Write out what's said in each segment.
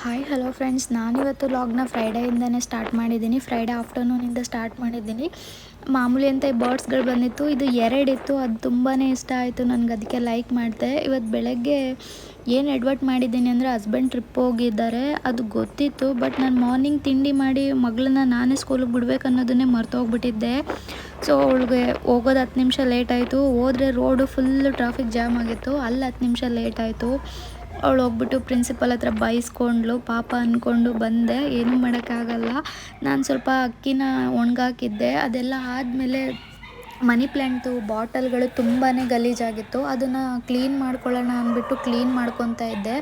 Hi hello friends ನಾನಿವತ್ತು ಲಾಗ್ನ ಫ್ರೈಡೇಯಿಂದನೇ ಸ್ಟಾರ್ಟ್ ಮಾಡಿದ್ದೀನಿ. ಫ್ರೈಡೇ ಆಫ್ಟರ್ನೂನಿಂದ ಸ್ಟಾರ್ಟ್ ಮಾಡಿದ್ದೀನಿ. ಮಾಮೂಲಿ ಅಂತ ಬರ್ಡ್ಸ್ಗಳು ಬಂದಿತ್ತು. ಇದು ಎರಡಿತ್ತು. ಅದು ತುಂಬಾ ಇಷ್ಟ ಆಯಿತು. ನನಗೆ ಅದಕ್ಕೆ ಲೈಕ್ ಮಾಡಿದೆ. ಇವತ್ತು ಬೆಳಗ್ಗೆ ಏನು ಎಡ್ವರ್ಟ್ ಮಾಡಿದ್ದೀನಿ ಅಂದರೆ ಹಸ್ಬೆಂಡ್ ಟ್ರಿಪ್ ಹೋಗಿದ್ದಾರೆ. ಅದು ಗೊತ್ತಿತ್ತು ಬಟ್ ನಾನು ಮಾರ್ನಿಂಗ್ ತಿಂಡಿ ಮಾಡಿ ಮಗಳನ್ನ ನಾನೇ ಸ್ಕೂಲಿಗೆ ಬಿಡ್ಬೇಕು ಅನ್ನೋದನ್ನೇ ಮರ್ತೋಗ್ಬಿಟ್ಟಿದ್ದೆ ಸೊ ಅವಳಿಗೆ ಹೋಗೋದು ಹತ್ತು ನಿಮಿಷ ಲೇಟ್ ಆಯಿತು. ಹೋದರೆ ರೋಡು ಫುಲ್ಲು ಟ್ರಾಫಿಕ್ ಜಾಮ್ ಆಗಿತ್ತು. ಅಲ್ಲಿ ಹತ್ತು ನಿಮಿಷ ಲೇಟ್ ಆಯಿತು. ಅವಳು ಹೋಗ್ಬಿಟ್ಟು ಪ್ರಿನ್ಸಿಪಲ್ ಹತ್ರ ಬೈಸ್ಕೊಂಡ್ಳು ಪಾಪ ಅಂದ್ಕೊಂಡು ಬಂದೆ. ಏನೂ ಮಾಡೋಕ್ಕಾಗಲ್ಲ. ನಾನು ಸ್ವಲ್ಪ ಅಕ್ಕಿನ ಒಣಗಾಕಿದ್ದೆ. ಅದೆಲ್ಲ ಆದಮೇಲೆ ಮನಿ ಪ್ಲ್ಯಾಂಟು ಬಾಟಲ್ಗಳು ತುಂಬಾ ಗಲೀಜಾಗಿತ್ತು. ಅದನ್ನು ಕ್ಲೀನ್ ಮಾಡ್ಕೊಳ್ಳೋಣ ಅಂದ್ಬಿಟ್ಟು ಕ್ಲೀನ್ ಮಾಡ್ಕೊತಾ ಇದ್ದೆ.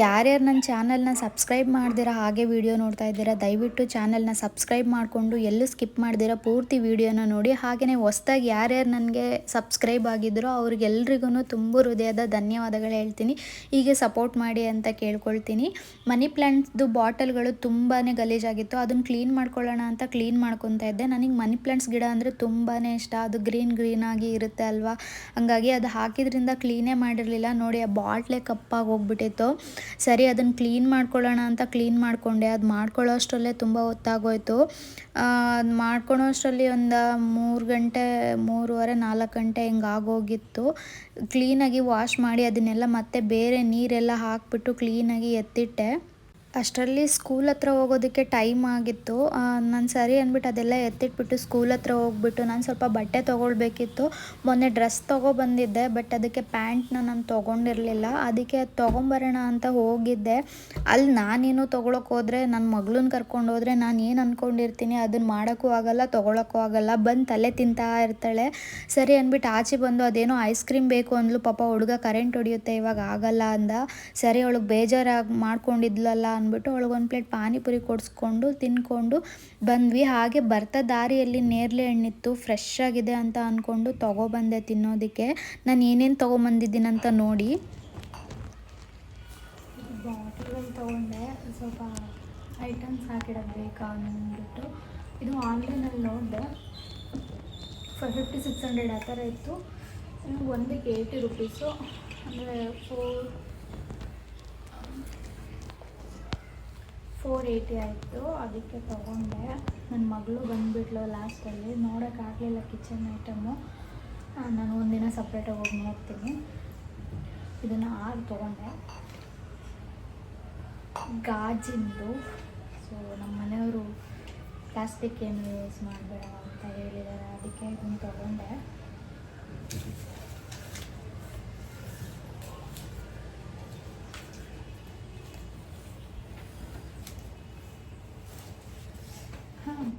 ಯಾರ್ಯಾರು ನನ್ನ ಚಾನಲ್ನ ಸಬ್ಸ್ಕ್ರೈಬ್ ಮಾಡ್ದಿರ ಹಾಗೆ ವಿಡಿಯೋ ನೋಡ್ತಾ ಇದ್ದೀರಾ, ದಯವಿಟ್ಟು ಚಾನಲ್ನ ಸಬ್ಸ್ಕ್ರೈಬ್ ಮಾಡಿಕೊಂಡು ಎಲ್ಲೂ ಸ್ಕಿಪ್ ಮಾಡ್ದಿರ ಪೂರ್ತಿ ವಿಡಿಯೋನ ನೋಡಿ. ಹಾಗೆಯೇ ಹೊಸ್ದಾಗಿ ಯಾರ್ಯಾರು ನನಗೆ ಸಬ್ಸ್ಕ್ರೈಬ್ ಆಗಿದ್ದರೋ ಅವ್ರಿಗೆಲ್ರಿಗೂ ತುಂಬ ಹೃದಯದ ಧನ್ಯವಾದಗಳು ಹೇಳ್ತೀನಿ. ಹೀಗೆ ಸಪೋರ್ಟ್ ಮಾಡಿ ಅಂತ ಕೇಳ್ಕೊಳ್ತೀನಿ. ಮನಿ ಪ್ಲ್ಯಾಂಟ್ಸ್ದು ಬಾಟಲ್ಗಳು ತುಂಬಾ ಗಲೀಜಾಗಿತ್ತು. ಅದನ್ನು ಕ್ಲೀನ್ ಮಾಡ್ಕೊಳ್ಳೋಣ ಅಂತ ಕ್ಲೀನ್ ಮಾಡ್ಕೊತಾ ಇದ್ದೆ. ನನಗೆ ಮನಿ ಪ್ಲ್ಯಾಂಟ್ಸ್ ಗಿಡ ಅಂದರೆ ತುಂಬಾ ಇಷ್ಟ. ಅದು ಗ್ರೀನ್ ಗ್ರೀನ್ ಆಗಿ ಇರುತ್ತೆ ಅಲ್ವಾ? ಹಂಗಾಗಿ ಅದು ಹಾಕಿದ್ರಿಂದ ಕ್ಲೀನೇ ಮಾಡಿರಲಿಲ್ಲ. ನೋಡಿ, ಆ ಬಾಟ್ಲೆ ಕಪ್ಪಾಗಿ ಹೋಗ್ಬಿಟ್ಟಿತ್ತು. ಸರಿ, ಅದನ್ನು ಕ್ಲೀನ್ ಮಾಡ್ಕೊಳ್ಳೋಣ ಅಂತ ಕ್ಲೀನ್ ಮಾಡಿಕೊಂಡೆ. ಅದು ಮಾಡ್ಕೊಳ್ಳೋ ಅಷ್ಟರಲ್ಲೇ ತುಂಬ ಹೊತ್ತಾಗೋಯ್ತು. ಅದು ಮಾಡ್ಕೊಳೋ ಅಷ್ಟರಲ್ಲಿ ಒಂದು ಮೂರು ಗಂಟೆ, ಮೂರುವರೆ, ನಾಲ್ಕು ಗಂಟೆ ಹಿಂಗೆ ಆಗೋಗಿತ್ತು. ಕ್ಲೀನಾಗಿ ವಾಶ್ ಮಾಡಿ ಅದನ್ನೆಲ್ಲ ಮತ್ತೆ ಬೇರೆ ನೀರೆಲ್ಲ ಹಾಕಿಬಿಟ್ಟು ಕ್ಲೀನಾಗಿ ಎತ್ತಿಟ್ಟೆ. ಅಷ್ಟರಲ್ಲಿ ಸ್ಕೂಲ್ ಹತ್ರ ಹೋಗೋದಕ್ಕೆ ಟೈಮ್ ಆಗಿತ್ತು. ನಾನು ಸರಿ ಅಂದ್ಬಿಟ್ಟು ಅದೆಲ್ಲ ಎತ್ತಿಟ್ಬಿಟ್ಟು ಸ್ಕೂಲ್ ಹತ್ರ ಹೋಗ್ಬಿಟ್ಟು ನಾನು ಸ್ವಲ್ಪ ಬಟ್ಟೆ ತೊಗೊಳ್ಬೇಕಿತ್ತು. ಮೊನ್ನೆ ಡ್ರೆಸ್ ತೊಗೊಬಂದಿದ್ದೆ ಬಟ್ ಅದಕ್ಕೆ ಪ್ಯಾಂಟ್ನ ನಾನು ತೊಗೊಂಡಿರಲಿಲ್ಲ. ಅದಕ್ಕೆ ಅದು ತೊಗೊಂಬರೋಣ ಅಂತ ಹೋಗಿದ್ದೆ. ಅಲ್ಲಿ ನಾನೇನು ತೊಗೊಳಕ್ಕೆ ಹೋದರೆ ನನ್ನ ಮಗಳನ್ನ ಕರ್ಕೊಂಡು ಹೋದರೆ ನಾನು ಏನು ಅಂದ್ಕೊಂಡಿರ್ತೀನಿ ಅದನ್ನು ಮಾಡೋಕ್ಕೂ ಆಗಲ್ಲ, ತೊಗೊಳಕ್ಕೂ ಆಗಲ್ಲ. ಬಂದು ತಲೆ ತಿಂತಾ ಇರ್ತಾಳೆ. ಸರಿ ಅಂದ್ಬಿಟ್ಟು ಆಚೆ ಬಂದು ಅದೇನೋ ಐಸ್ ಕ್ರೀಮ್ ಬೇಕು ಅಂದ್ಲು. ಪಾಪ ಹುಡುಗ ಕರೆಂಟ್ ಹೊಡೆಯುತ್ತೆ, ಇವಾಗ ಆಗಲ್ಲ ಅಂದ. ಸರಿ, ಅವಳಿಗೆ ಬೇಜಾರಾಗಿ ಮಾಡ್ಕೊಂಡಿದ್ಲಲ್ಲ ಅಂದ್ಬಿಟ್ಟು ಅವಳಿಗೊಂದು ಪ್ಲೇಟ್ ಪಾನಿಪುರಿ ಕೊಡಿಸ್ಕೊಂಡು ತಿನ್ಕೊಂಡು ಬಂದ್ವಿ. ಹಾಗೆ ಬರ್ತಾ ದಾರಿಯಲ್ಲಿ ನೇರಳೆ ಹಣ್ಣಿತ್ತು ಫ್ರೆಶ್ ಆಗಿದೆ ಅಂತ ಅಂದ್ಕೊಂಡು ತೊಗೊಬಂದೆ ತಿನ್ನೋದಕ್ಕೆ. ನಾನು ಏನೇನು ಅಂತ ನೋಡಿ. ತೊಗೊಂಡೆ. ಸ್ವಲ್ಪ ಐಟಮ್ಸ್ ಹಾಕಿಡೋದು ಬೇಕಾ ಅಂದ್ಬಿಟ್ಟು. ಇದು ಆನ್ಲೈನಲ್ಲಿ ನೋಡಿದೆ. ಫೈವ್ ಫಿಫ್ಟಿ ಸಿಕ್ಸ್ ಹಂಡ್ರೆಡ್ ಆ ಥರ ಇತ್ತು. ಒಂದಕ್ಕೆ ಏಯ್ಟಿ ರುಪೀಸು ಅಂದರೆ ಫೋರ್ ಫೋರ್ ಏಯ್ಟಿ ಆಯಿತು, ಅದಕ್ಕೆ ತೊಗೊಂಡೆ. ನನ್ನ ಮಗಳು ಬಂದುಬಿಟ್ಲು ಲಾಸ್ಟಲ್ಲಿ. ನೋಡೋಕ್ಕಾಗಲಿಲ್ಲ ಕಿಚನ್ ಐಟಮು. ನಾನು ಒಂದಿನ ಸಪ್ರೇಟಾಗಿ ಹೋಗಿ ನೋಡ್ತೀನಿ. ಇದನ್ನು ಆರು ತೊಗೊಂಡೆ. ಗಾಜಿಂದು. ಸೊ ನಮ್ಮ ಮನೆಯವರು ಪ್ಲಾಸ್ಟಿಕ್ ಏನು ಯೂಸ್ ಮಾಡಬೇಡ ಅಂತ ಹೇಳಿದ್ದಾರೆ. ಅದಕ್ಕೆ ಇದನ್ನು ತೊಗೊಂಡೆ.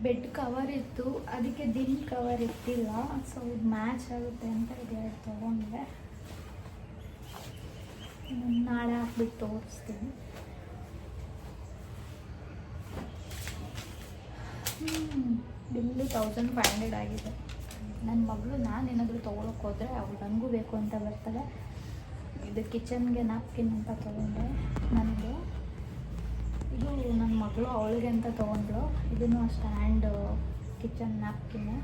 ಬೆಡ್ ಕವರ್ ಇತ್ತು. ಅದಕ್ಕೆ ದಿನ ಕವರ್ ಇತ್ತಿಲ್ಲ ಸೊ ಇದು ಮ್ಯಾಚ್ ಆಗುತ್ತೆ ಅಂತ ಇದು ಎರಡು ತೊಗೊಂಡೆ ನಾಳೆ ಹಾಕ್ಬಿಟ್ಟು ತೋರಿಸ್ತೀನಿ. ಬಿಲ್ಲು ತೌಸಂಡ್ ಫೈವ್ ಹಂಡ್ರೆಡ್ ಆಗಿದೆ. ನನ್ನ ಮಗಳು ನಾನು ಏನಾದರೂ ತೊಗೊಳಕ್ಕೆ ಹೋದರೆ ಅವ್ಳು ನನಗೂ ಬೇಕು ಅಂತ ಬರ್ತಾಳೆ ಇದು ಕಿಚನ್ಗೆ ನಾಪ್ಕಿನ್ ಅಂತ ತೊಗೊಂಡೆ ನನಗೆ. ನನ್ನ ಮಗಳು ಅವಳಿಗೆ ಅಂತ ತೊಗೊಂಡ್ಳು. ಇದನ್ನು ಸ್ಟ್ಯಾಂಡ್ ಕಿಚನ್ ನ್ಯಾಪ್ಕಿನ್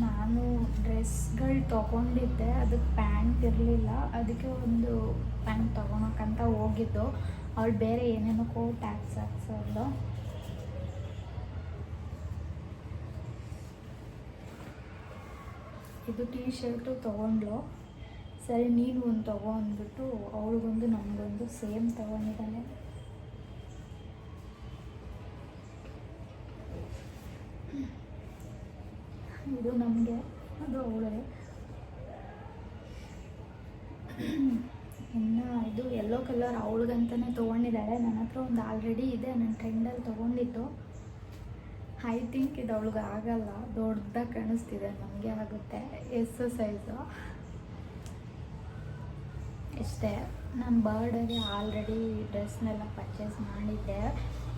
ನಾನು ಡ್ರೆಸ್ಗಳು ತೊಗೊಂಡಿದ್ದೆ, ಅದಕ್ಕೆ ಪ್ಯಾಂಟ್ ಇರಲಿಲ್ಲ. ಅದಕ್ಕೆ ಒಂದು ಪ್ಯಾಂಟ್ ತೊಗೊಳಕ್ಕಂತ ಹೋಗಿದ್ದು. ಅವಳು ಬೇರೆ ಏನೇನೋ ಟ್ಯಾಕ್ಸ್ ಹಾಕ್ಸೋದು. ಇದು ಟೀ ಶರ್ಟು ತೊಗೊಂಡ್ಲು ಸರಿ, ನೀನು ಒಂದು ತಗೋ ಅಂದ್ಬಿಟ್ಟು ಅವಳಿಗೊಂದು ನಮಗೊಂದು ಸೇಮ್ ತಗೊಂಡಿದ್ದಾನೆ ಇದು ನಮಗೆ, ಅದು ಅವಳೇ. ಇನ್ನು ಇದು ಎಲ್ಲೋ ಕಲರ್ ಅವಳಿಗಂತಲೇ ತೊಗೊಂಡಿದ್ದಾಳೆ. ನನ್ನ ಹತ್ರ ಒಂದು ಆಲ್ರೆಡಿ ಇದೆ ನನ್ನ ಟ್ರೆಂಡಲ್ಲಿ ತೊಗೊಂಡಿದ್ದು. ಐ ಥಿಂಕ್ ಇದು ಅವಳಿಗೆ ಆಗಲ್ಲ. ದೊಡ್ಡದಾಗಿ ಕಾಣಿಸ್ತಿದೆ, ನಮಗೆ ಆಗುತ್ತೆ. ಎಸ್ ಸೈಜು ಇಷ್ಟೇ. ನಾನು ಬರ್ಡೇಗೆ ಆಲ್ರೆಡಿ ಡ್ರೆಸ್ನೆಲ್ಲ ಪರ್ಚೇಸ್ ಮಾಡಿದ್ದೆ.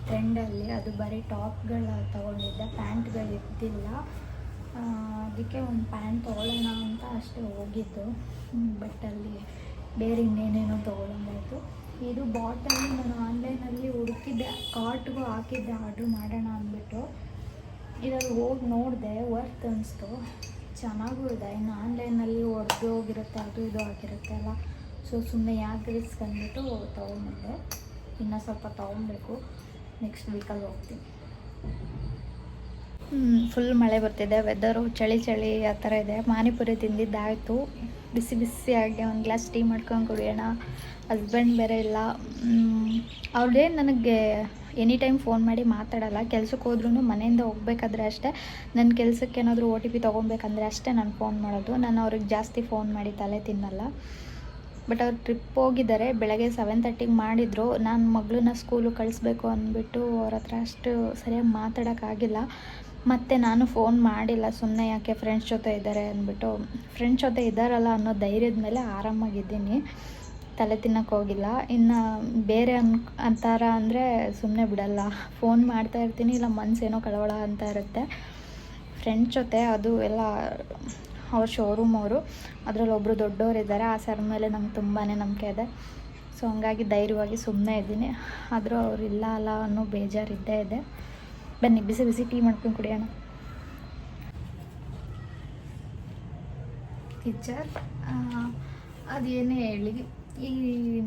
ಟ್ರೆಂಡಲ್ಲಿ ಅದು ಬರೀ ಟಾಪ್ಗಳ ತೊಗೊಂಡಿದ್ದೆ, ಪ್ಯಾಂಟ್ಗಳು ಇದ್ದಿಲ್ಲ. ಅದಕ್ಕೆ ಒಂದು ಪ್ಯಾಂಟ್ ತೊಗೊಳ್ಳೋಣ ಅಂತ ಅಷ್ಟೇ ಹೋಗಿದ್ದು. ಬಟ್ ಅಲ್ಲಿ ಬೇರೆ ಇನ್ನೇನೇನೋ ತೊಗೊಳಂಗಾಯಿತು. ಇದು ಬಾಟಲ್ ನಾನು ಆನ್ಲೈನಲ್ಲಿ ಹುಡುಕಿದ್ದೆ, ಕಾರ್ಟ್ಗೂ ಹಾಕಿದ್ದೆ, ಆರ್ಡ್ರ್ ಮಾಡೋಣ ಅಂದ್ಬಿಟ್ಟು. ಇದರಲ್ಲಿ ಹೋಗಿ ನೋಡಿದೆ, ವರ್ತ್ ಅನಿಸ್ತು. ಚೆನ್ನಾಗೂ ಇದೆ. ಇನ್ನು ಆನ್ಲೈನಲ್ಲಿ ಒಡೆದು ಹೋಗಿರುತ್ತೆ, ಅದು ಇದು ಆಗಿರುತ್ತೆ ಅಲ್ಲ. ಸೊ ಸುಮ್ಮನೆ ಯಾಕೆ ರಿಸ್ಕ್ ಅಂದ್ಬಿಟ್ಟು ತೊಗೊಂಬಂದೆ ಇನ್ನೂ ಸ್ವಲ್ಪ ತೊಗೊಬೇಕು ನೆಕ್ಸ್ಟ್ ವೀಕಲ್ಲಿ ಹೋಗ್ತೀನಿ. ಫುಲ್ ಮಳೆ ಬರ್ತಿದೆ ವೆದರು ಚಳಿ ಚಳಿ ಆ ಥರ ಇದೆ. ಮಾನಿಪುರಿ ತಿಂದಿದ್ದಾಯಿತು. ಬಿಸಿ ಬಿಸಿಯಾಗಿ ಒಂದು ಗ್ಲಾಸ್ ಟೀ ಮಾಡ್ಕೊಂಡು ಕುಡಿಯೋಣ. ಹಸ್ಬೆಂಡ್ ಬೇರೆ ಇಲ್ಲ. ಅವ್ರದೇ ನನಗೆ ಎನಿ ಟೈಮ್ ಫೋನ್ ಮಾಡಿ ಮಾತಾಡಲ್ಲ. ಕೆಲ್ಸಕ್ಕೆ ಹೋದ್ರೂ ಮನೆಯಿಂದ ಹೋಗ್ಬೇಕಾದ್ರೆ ಅಷ್ಟೇ. ನನ್ನ ಕೆಲಸಕ್ಕೆ ಏನಾದರೂ ಓ ಟಿ ಪಿ ತೊಗೊಬೇಕಂದ್ರೆ ಅಷ್ಟೇ ನಾನು ಫೋನ್ ಮಾಡೋದು. ನಾನು ಅವ್ರಿಗೆ ಜಾಸ್ತಿ ಫೋನ್ ಮಾಡಿ ತಲೆ ತಿನ್ನಲ್ಲ. ಬಟ್ ಅವ್ರು ಟ್ರಿಪ್ ಹೋಗಿದ್ದಾರೆ, ಬೆಳಗ್ಗೆ ಸೆವೆನ್ ತರ್ಟಿಗೆ ಮಾಡಿದರು. ನಾನು ಮಗಳನ್ನ ಸ್ಕೂಲು ಕಳಿಸ್ಬೇಕು ಅಂದ್ಬಿಟ್ಟು ಅವ್ರ ಹತ್ರ ಅಷ್ಟು ಸರಿಯಾಗಿ ಮಾತಾಡೋಕ್ಕಾಗಿಲ್ಲ ಮತ್ತು ನಾನು ಫೋನ್ ಮಾಡಿಲ್ಲ ಸುಮ್ಮನೆ ಯಾಕೆ ಫ್ರೆಂಡ್ಸ್ ಜೊತೆ ಇದ್ದಾರೆ ಅಂದ್ಬಿಟ್ಟು. ಫ್ರೆಂಡ್ಸ್ ಜೊತೆ ಇದ್ದಾರಲ್ಲ ಅನ್ನೋ ಧೈರ್ಯದ ಮೇಲೆ ಆರಾಮಾಗಿದ್ದೀನಿ. ತಲೆ ತಿನ್ನಕ್ಕೆ ಹೋಗಿಲ್ಲ. ಇನ್ನು ಬೇರೆ ಅನ್, ಅಂತಾರ ಅಂದರೆ ಸುಮ್ಮನೆ ಬಿಡಲ್ಲ. ಫೋನ್ ಮಾಡ್ತಾ ಇರ್ತೀನಿ, ಇಲ್ಲ ಮನಸ್ಸೇನೋ ಕಳವಳ ಅಂತ ಇರುತ್ತೆ. ಫ್ರೆಂಡ್ಸ್ ಜೊತೆ ಅದು ಎಲ್ಲ ಅವ್ರ ಶೋರೂಮ್ ಅವರು. ಅದರಲ್ಲಿ ಒಬ್ಬರು ದೊಡ್ಡವರು ಇದ್ದಾರೆ ಆ ಸರ್ ಮೇಲೆ ನಮ್ಗೆ ತುಂಬಾ ನಂಬಿಕೆ ಇದೆ. ಸೊ ಹಂಗಾಗಿ ಧೈರ್ಯವಾಗಿ ಸುಮ್ಮನೆ ಇದ್ದೀನಿ. ಆದರೂ ಅವ್ರು ಇಲ್ಲ ಅಲ್ಲ ಅನ್ನೋ ಬೇಜಾರು ಇದ್ದೇ ಇದೆ. ಬನ್ನಿ, ಬಿಸಿ ಬಿಸಿ ಟೀ ಮಾಡ್ಕೊಂಡು ಕುಡಿಯೋಣ. ಟೀಚರ್ ಅದೇನೇ ಹೇಳಿ, ಈ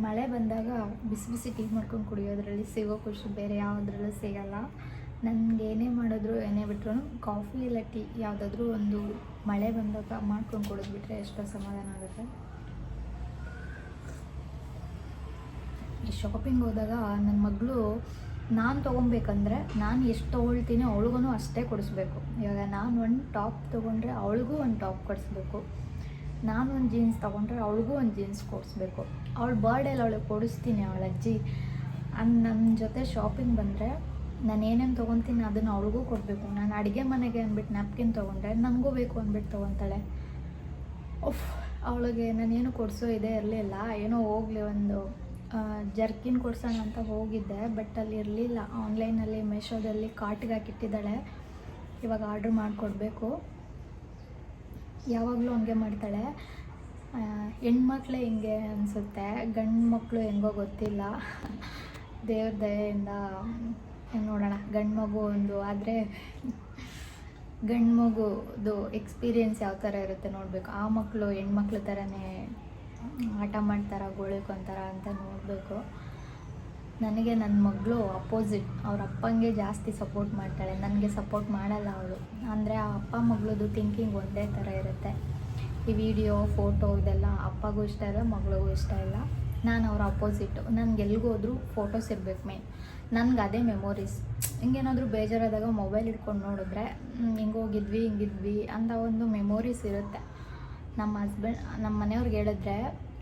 ಮಳೆ ಬಂದಾಗ ಬಿಸಿ ಬಿಸಿ ಟೀ ಮಾಡ್ಕೊಂಡು ಕುಡಿಯೋದ್ರಲ್ಲಿ ಸಿಗೋ ಖುಷಿ ಬೇರೆ ಯಾವುದ್ರಲ್ಲೂ ಸಿಗಲ್ಲ. ನನಗೆ ಏನೇ ಮಾಡಿದ್ರು, ಏನೇ ಬಿಟ್ರು, ಕಾಫಿ ಇಲ್ಲ ಟೀ, ಯಾವುದಾದ್ರೂ ಒಂದು ಮಳೆ ಬಂದಾಗ ಮಾಡ್ಕೊಂಡು ಕೊಡೋದ್ಬಿಟ್ರೆ ಎಷ್ಟೋ ಸಮಾಧಾನ ಆಗುತ್ತೆ. ಈ ಶಾಪಿಂಗ್ ಹೋದಾಗ ನನ್ನ ಮಗಳು, ನಾನು ತೊಗೊಬೇಕಂದ್ರೆ ನಾನು ಎಷ್ಟು ತೊಗೊಳ್ತೀನಿ ಅವಳಿಗೂ ಅಷ್ಟೇ ಕೊಡಿಸ್ಬೇಕು. ಇವಾಗ ನಾನು ಒಂದು ಟಾಪ್ ತೊಗೊಂಡ್ರೆ ಅವಳಿಗೂ ಒಂದು ಟಾಪ್ ಕೊಡಿಸ್ಬೇಕು. ನಾನು ಒಂದು ಜೀನ್ಸ್ ತೊಗೊಂಡ್ರೆ ಅವಳಿಗೂ ಒಂದು ಜೀನ್ಸ್ ಕೊಡಿಸ್ಬೇಕು. ಅವಳ ಬರ್ಡೇಲಿ ಅವಳಿಗೆ ಕೊಡಿಸ್ತೀನಿ ಅವಳ ಅಜ್ಜಿ. ನನ್ನ ಜೊತೆ ಶಾಪಿಂಗ್ ಬಂದರೆ ನಾನು ಏನೇನು ತೊಗೊತೀನಿ ಅದನ್ನು ಅವಳಿಗೂ ಕೊಡಬೇಕು. ನಾನು ಅಡುಗೆ ಮನೆಗೆ ಅಂದ್ಬಿಟ್ಟು ನ್ಯಾಪ್ಕಿನ್ ತೊಗೊಂಡ್ರೆ ನನಗೂ ಬೇಕು ಅಂದ್ಬಿಟ್ಟು ತೊಗೊತಾಳೆ. ಉಫ್, ಅವಳಿಗೆ ನಾನೇನು ಕೊಡಿಸೋ ಇದೆ ಇರಲಿಲ್ಲ. ಏನೋ ಹೋಗಲಿ ಒಂದು ಜರ್ಕಿನ್ ಕೊಡ್ಸೋಣ ಅಂತ ಹೋಗಿದ್ದೆ ಬಟ್ ಅಲ್ಲಿ ಇರಲಿಲ್ಲ. ಆನ್ಲೈನಲ್ಲಿ ಮೆಶೋದಲ್ಲಿ ಕಾರ್ಟ್ಗೆ ಹಾಕಿಟ್ಟಿದ್ದಾಳೆ. ಇವಾಗ ಆರ್ಡ್ರ್ ಮಾಡಿಕೊಡ್ಬೇಕು. ಯಾವಾಗಲೂ ಹಂಗೆ ಮಾಡ್ತಾಳೆ. ಹೆಣ್ಮಕ್ಳೆ ಹಿಂಗೆ ಅನಿಸುತ್ತೆ. ಗಂಡು ಮಕ್ಕಳು ಹೆಂಗೋ ಗೊತ್ತಿಲ್ಲ. ದೇವ್ರ ದಯೆಯಿಂದ ನೋಡೋಣ. ಗಂಡು ಮಗು ಒಂದು, ಆದರೆ ಗಂಡು ಮಗುದು ಎಕ್ಸ್ಪೀರಿಯೆನ್ಸ್ ಯಾವ ಥರ ಇರುತ್ತೆ ನೋಡಬೇಕು. ಆ ಮಕ್ಕಳು ಹೆಣ್ಮಕ್ಳು ಥರನೇ ಆಟ ಮಾಡ್ತಾರ, ಗೋಳಿಕೊಂತಾರ ಅಂತ ನೋಡಬೇಕು. ನನಗೆ ನನ್ನ ಮಗಳು ಅಪೋಸಿಟ್ ಅವ್ರ ಅಪ್ಪಂಗೆ ಜಾಸ್ತಿ ಸಪೋರ್ಟ್ ಮಾಡ್ತಾಳೆ. ನನಗೆ ಸಪೋರ್ಟ್ ಮಾಡಲ್ಲ ಅವಳು. ಅಂದರೆ ಆ ಅಪ್ಪ ಮಗಳದು ಥಿಂಕಿಂಗ್ ಒಂದೇ ಥರ ಇರುತ್ತೆ. ಈ ವಿಡಿಯೋ ಫೋಟೋ ಇದೆಲ್ಲ ಅಪ್ಪಗೂ ಇಷ್ಟ ಇಲ್ಲ, ಮಗಳಿಗೂ ಇಷ್ಟ ಇಲ್ಲ. ನಾನು ಅವ್ರ ಅಪೋಸಿಟ್ಟು ನನಗೆ ಎಲ್ಲಿಗೋದ್ರೂ ಫೋಟೋಸ್ ಇರಬೇಕು ಮೇನ್ ನನಗೆ ಅದೇ ಮೆಮೊರೀಸ್ ಹಿಂಗೇನಾದರೂ ಬೇಜಾರಾದಾಗ ಮೊಬೈಲ್ ಇಟ್ಕೊಂಡು ನೋಡಿದ್ರೆ ಹಿಂಗೋಗಿದ್ವಿ ಹಿಂಗೆ ಹೋಗಿದ್ವಿ, ಹಿಂಗಿದ್ವಿ ಅಂತ ಒಂದು ಮೆಮೊರೀಸ್ ಇರುತ್ತೆ. ನಮ್ಮ ಹಸ್ಬೆಂಡ್ ನಮ್ಮ ಮನೆಯವ್ರಿಗೆ ಹೇಳಿದ್ರೆ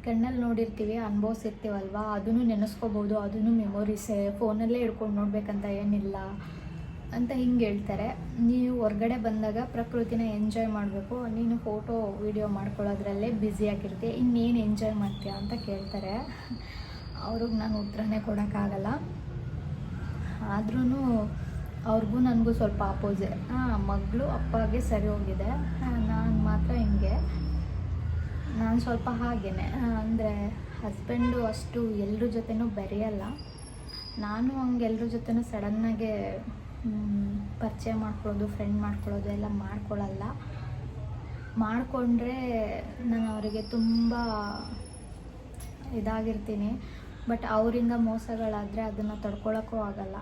ಕಣ್ಣಲ್ಲಿ ನೋಡಿರ್ತೀವಿ, ಅನುಭವಿಸಿರ್ತೀವಲ್ವ? ಅದನ್ನು ನೆನೆಸ್ಕೋಬೋದು ಅದನ್ನು ಮೆಮೊರೀಸೇ ಫೋನಲ್ಲೇ ಹಿಡ್ಕೊಂಡು ನೋಡಬೇಕಂತ ಏನಿಲ್ಲ? ಅಂತ ಹಿಂಗೆ ಹೇಳ್ತಾರೆ. ನೀವು ಹೊರಗಡೆ ಬಂದಾಗ ಪ್ರಕೃತಿನ ಎಂಜಾಯ್ ಮಾಡಬೇಕು. ನೀನು ಫೋಟೋ ವೀಡಿಯೋ ಮಾಡ್ಕೊಳ್ಳೋದ್ರಲ್ಲೇ ಬ್ಯುಸಿಯಾಗಿರ್ತೀಯ ಇನ್ನೇನು ಎಂಜಾಯ್ ಮಾಡ್ತೀಯ ಅಂತ ಕೇಳ್ತಾರೆ. ಅವ್ರಿಗೆ ನಾನು ಉತ್ತರನೇ ಕೊಡೋಕ್ಕಾಗಲ್ಲ. ಆದ್ರೂ ಅವ್ರಿಗೂ ನನಗೂ ಸ್ವಲ್ಪ ಅಪೋಸೆ ಹಾಂ, ಮಗಳು ಅಪ್ಪಗೆ ಸರಿ ಹೋಗಿದೆ. ನಾನು ಮಾತ್ರ ಹಿಂಗೆ. ನಾನು ಸ್ವಲ್ಪ ಹಾಗೇನೆ. ಅಂದರೆ ಹಸ್ಬೆಂಡು ಅಷ್ಟು ಎಲ್ಲರ ಜೊತೆನೂ ಬೆರೆಯಲ್ಲ. ನಾನು ಹಂಗೆ ಎಲ್ಲರ ಜೊತೆನೂ ಸಡನ್ನಾಗೆ ಪರಿಚಯ ಮಾಡ್ಕೊಳ್ಳೋದು ಫ್ರೆಂಡ್ ಮಾಡ್ಕೊಳ್ಳೋದು ಎಲ್ಲ ಮಾಡ್ಕೊಳ್ಳಲ್ಲ. ಮಾಡಿಕೊಂಡ್ರೆ ನಾನು ಅವರಿಗೆ ತುಂಬ ಇದಾಗಿರ್ತೀನಿ. ಬಟ್ ಅವರಿಂದ ಮೋಸಗಳಾದರೆ ಅದನ್ನು ತಡ್ಕೊಳಕ್ಕೂ ಆಗಲ್ಲ.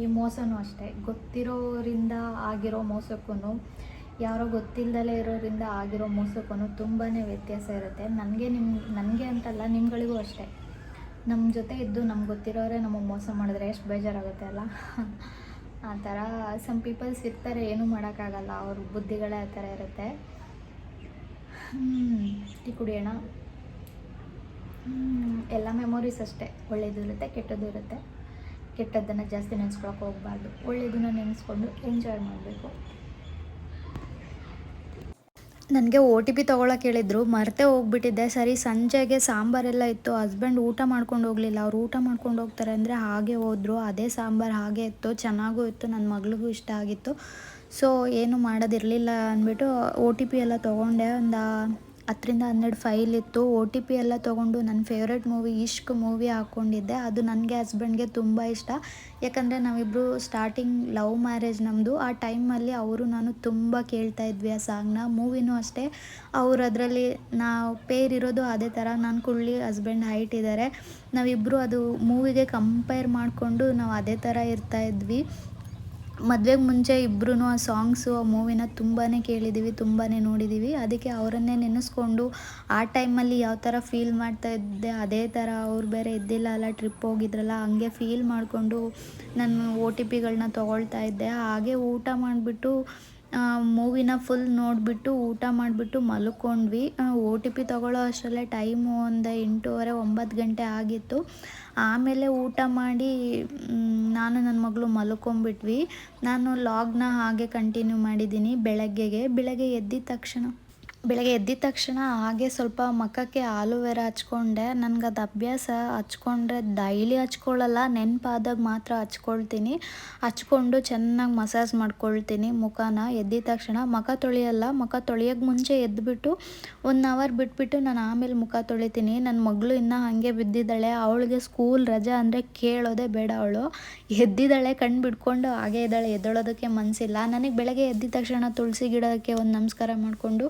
ಈ ಮೋಸನೂ ಅಷ್ಟೇ. ಗೊತ್ತಿರೋರಿಂದ ಆಗಿರೋ ಮೋಸಕ್ಕೂ ಯಾರೋ ಗೊತ್ತಿಲ್ಲದಲೇ ಇರೋರಿಂದ ಆಗಿರೋ ಮೋಸಕ್ಕೂ ತುಂಬಾ ವ್ಯತ್ಯಾಸ ಇರುತ್ತೆ. ನನಗೆ ನಿಮ್ಮ ನನಗೆ ಅಂತಲ್ಲ, ನಿಮ್ಗಳಿಗೂ ಅಷ್ಟೇ. ನಮ್ಮ ಜೊತೆ ಇದ್ದು ನಮ್ಗೆ ಗೊತ್ತಿರೋರೇ ನಮಗೆ ಮೋಸ ಮಾಡಿದ್ರೆ ಎಷ್ಟು ಬೇಜಾರಾಗುತ್ತೆ ಅಲ್ಲ? ಆ ಥರ ಸಮ್ ಪೀಪಲ್ಸ್ ಇರ್ತಾರೆ, ಏನೂ ಮಾಡೋಕ್ಕಾಗಲ್ಲ. ಅವ್ರ ಬುದ್ಧಿಗಳೇ ಆ ಥರ ಇರುತ್ತೆ. ಟೀ ಕುಡಿಯೋಣ. ಎಲ್ಲ ಮೆಮೊರೀಸ್ ಅಷ್ಟೇ. ಒಳ್ಳೆಯದು ಇರುತ್ತೆ, ಕೆಟ್ಟದ್ದು ಇರುತ್ತೆ. ಕೆಟ್ಟದ್ದನ್ನು ಜಾಸ್ತಿ ನೆನೆಸ್ಕೊಳಕ್ಕೆ ಹೋಗ್ಬಾರ್ದು. ಒಳ್ಳೆಯದನ್ನ ನೆನೆಸ್ಕೊಂಡು ಎಂಜಾಯ್ ಮಾಡಬೇಕು. ನನಗೆ ಓ ಟಿ ಪಿ ತೊಗೊಳಕ್ಕೆ ಹೇಳಿದ್ರು. ಮರೆತೇ ಹೋಗ್ಬಿಟ್ಟಿದ್ದೆ. ಸರಿ, ಸಂಜೆಗೆ ಸಾಂಬಾರೆಲ್ಲ ಇತ್ತು. ಹಸ್ಬೆಂಡ್ ಊಟ ಮಾಡ್ಕೊಂಡು ಹೋಗಲಿಲ್ಲ. ಅವ್ರು ಊಟ ಮಾಡ್ಕೊಂಡು ಹೋಗ್ತಾರೆ ಅಂದರೆ ಹಾಗೆ ಹೋದರು. ಅದೇ ಸಾಂಬಾರು ಹಾಗೆ ಇತ್ತು. ಚೆನ್ನಾಗೂ ಇತ್ತು. ನನ್ನ ಮಗಳಿಗೂ ಇಷ್ಟ ಆಗಿತ್ತು. ಸೊ ಏನು ಮಾಡೋದಿರಲಿಲ್ಲ ಅಂದ್ಬಿಟ್ಟು ಓ ಟಿ ಪಿ ಎಲ್ಲ ತೊಗೊಂಡೆ. ಒಂದು ಹತ್ತರಿಂದ ಹನ್ನೆರಡು ಫೈಲ್ ಇತ್ತು. ಒ ಟಿ ಪಿ ಎಲ್ಲ ತೊಗೊಂಡು ನನ್ನ ಫೇವ್ರೆಟ್ ಮೂವಿ ಇಷ್ಕ್ ಮೂವಿ ಹಾಕ್ಕೊಂಡಿದ್ದೆ ಅದು ನನಗೆ ಹಸ್ಬೆಂಡ್ಗೆ ತುಂಬ ಇಷ್ಟ. ಯಾಕಂದರೆ ನಾವಿಬ್ಬರು ಸ್ಟಾರ್ಟಿಂಗ್ ಲವ್ ಮ್ಯಾರೇಜ್ ನಮ್ಮದು ಆ ಟೈಮಲ್ಲಿ ಅವರು ನಾನು ತುಂಬ ಕೇಳ್ತಾ ಇದ್ವಿ ಆ ಸಾಂಗ್ನ ಮೂವಿನೂ ಅಷ್ಟೇ. ಅವರು ಅದರಲ್ಲಿ ನಾವು ಪೇರ್ ಇರೋದು ಅದೇ ಥರ ನಾನು ಕುಳ್ಳಿ ಹಸ್ಬೆಂಡ್ ಹೈಟ್ ಇದ್ದಾರೆ ನಾವಿಬ್ಬರು ಅದು ಮೂವಿಗೆ ಕಂಪೇರ್ ಮಾಡಿಕೊಂಡು ನಾವು ಅದೇ ಥರ ಇರ್ತಾ ಇದ್ವಿ. ಮದುವೆಗೆ ಮುಂಚೆ ಇಬ್ಬರೂ ಆ ಸಾಂಗ್ಸು, ಆ ಮೂವಿನ ತುಂಬಾ ಕೇಳಿದ್ದೀವಿ ತುಂಬಾ ನೋಡಿದ್ದೀವಿ ಅದಕ್ಕೆ ಅವರನ್ನೇ ನೆನೆಸ್ಕೊಂಡು ಆ ಟೈಮಲ್ಲಿ ಯಾವ ಥರ ಫೀಲ್ ಮಾಡ್ತಾ ಇದ್ದೆ, ಅದೇ ಥರ ಅವ್ರು ಬೇರೆ ಇದ್ದಿಲ್ಲ ಅಲ್ಲ ಟ್ರಿಪ್ ಹೋಗಿದ್ರಲ್ಲ, ಹಂಗೆ ಫೀಲ್ ಮಾಡಿಕೊಂಡು ನಾನು ಓ ಟಿ ಪಿಗಳನ್ನ ತೊಗೊಳ್ತಾ ಇದ್ದೆ. ಹಾಗೆ ಊಟ ಮಾಡಿಬಿಟ್ಟು ಮೂವಿನ ಫುಲ್ ನೋಡಿಬಿಟ್ಟು ಊಟ ಮಾಡಿಬಿಟ್ಟು ಮಲ್ಕೊಂಡ್ವಿ. ಒ ಟಿ ಪಿ ತೊಗೊಳ್ಳೋ ಅಷ್ಟರಲ್ಲೇ ಟೈಮು ಒಂದು ಎಂಟೂವರೆ, ಒಂಬತ್ತು ಗಂಟೆ ಆಗಿತ್ತು. ಆಮೇಲೆ ಊಟ ಮಾಡಿ ನಾನು ನನ್ನ ಮಗಳು ಮಲ್ಕೊಂಬಿಟ್ವಿ ನಾನು ಲಾಗ್ನ ಹಾಗೆ ಕಂಟಿನ್ಯೂ ಮಾಡಿದ್ದೀನಿ ಬೆಳಗ್ಗೆಗೆ. ಬೆಳಗ್ಗೆ ಎದ್ದಿದ ತಕ್ಷಣ ಬೆಳಗ್ಗೆ ಎದ್ದಿದ ತಕ್ಷಣ ಹಾಗೆ ಸ್ವಲ್ಪ ಮಕ್ಕಕ್ಕೆ ಆಲೋವೆರಾ ಹಚ್ಕೊಂಡೆ. ನನಗೆ ಅದು ಅಭ್ಯಾಸ ಹಚ್ಕೊಂಡ್ರೆ ಡೈಲಿ ಹಚ್ಕೊಳ್ಳಲ್ಲ, ನೆನಪಾದಾಗ ಮಾತ್ರ ಹಚ್ಕೊಳ್ತೀನಿ. ಹಚ್ಕೊಂಡು ಚೆನ್ನಾಗಿ ಮಸಾಜ್ ಮಾಡ್ಕೊಳ್ತೀನಿ ಮುಖನ. ಎದ್ದಿದ ತಕ್ಷಣ ಮುಖ ತೊಳೆಯಲ್ಲ, ಮುಖ ತೊಳೆಯೋಕ್ಕೆ ಮುಂಚೆ ಎದ್ದುಬಿಟ್ಟು ಒನ್ ಅವರ್ ಬಿಟ್ಬಿಟ್ಟು ನಾನು ಆಮೇಲೆ ಮುಖ ತೊಳಿತೀನಿ. ನನ್ನ ಮಗಳು ಇನ್ನೂ ಹಾಗೆ ಬಿದ್ದಿದ್ದಾಳೆ, ಅವಳಿಗೆ ಸ್ಕೂಲ್ ರಜಾ ಅಂದರೆ ಕೇಳೋದೇ ಬೇಡ ಅವಳು. ಎದ್ದಿದ್ದಾಳೆ ಕಣ್ಣು ಬಿಟ್ಕೊಂಡು ಹಾಗೆ ಇದ್ದಾಳೆ, ಎದ್ದೊಳೋದಕ್ಕೆ ಮನಸ್ಸಿಲ್ಲ ನನಗೆ ಬೆಳಗ್ಗೆ ಎದ್ದಿದ ತಕ್ಷಣ ತುಳಸಿ ಗಿಡಕ್ಕೆ ಒಂದು ನಮಸ್ಕಾರ ಮಾಡಿಕೊಂಡು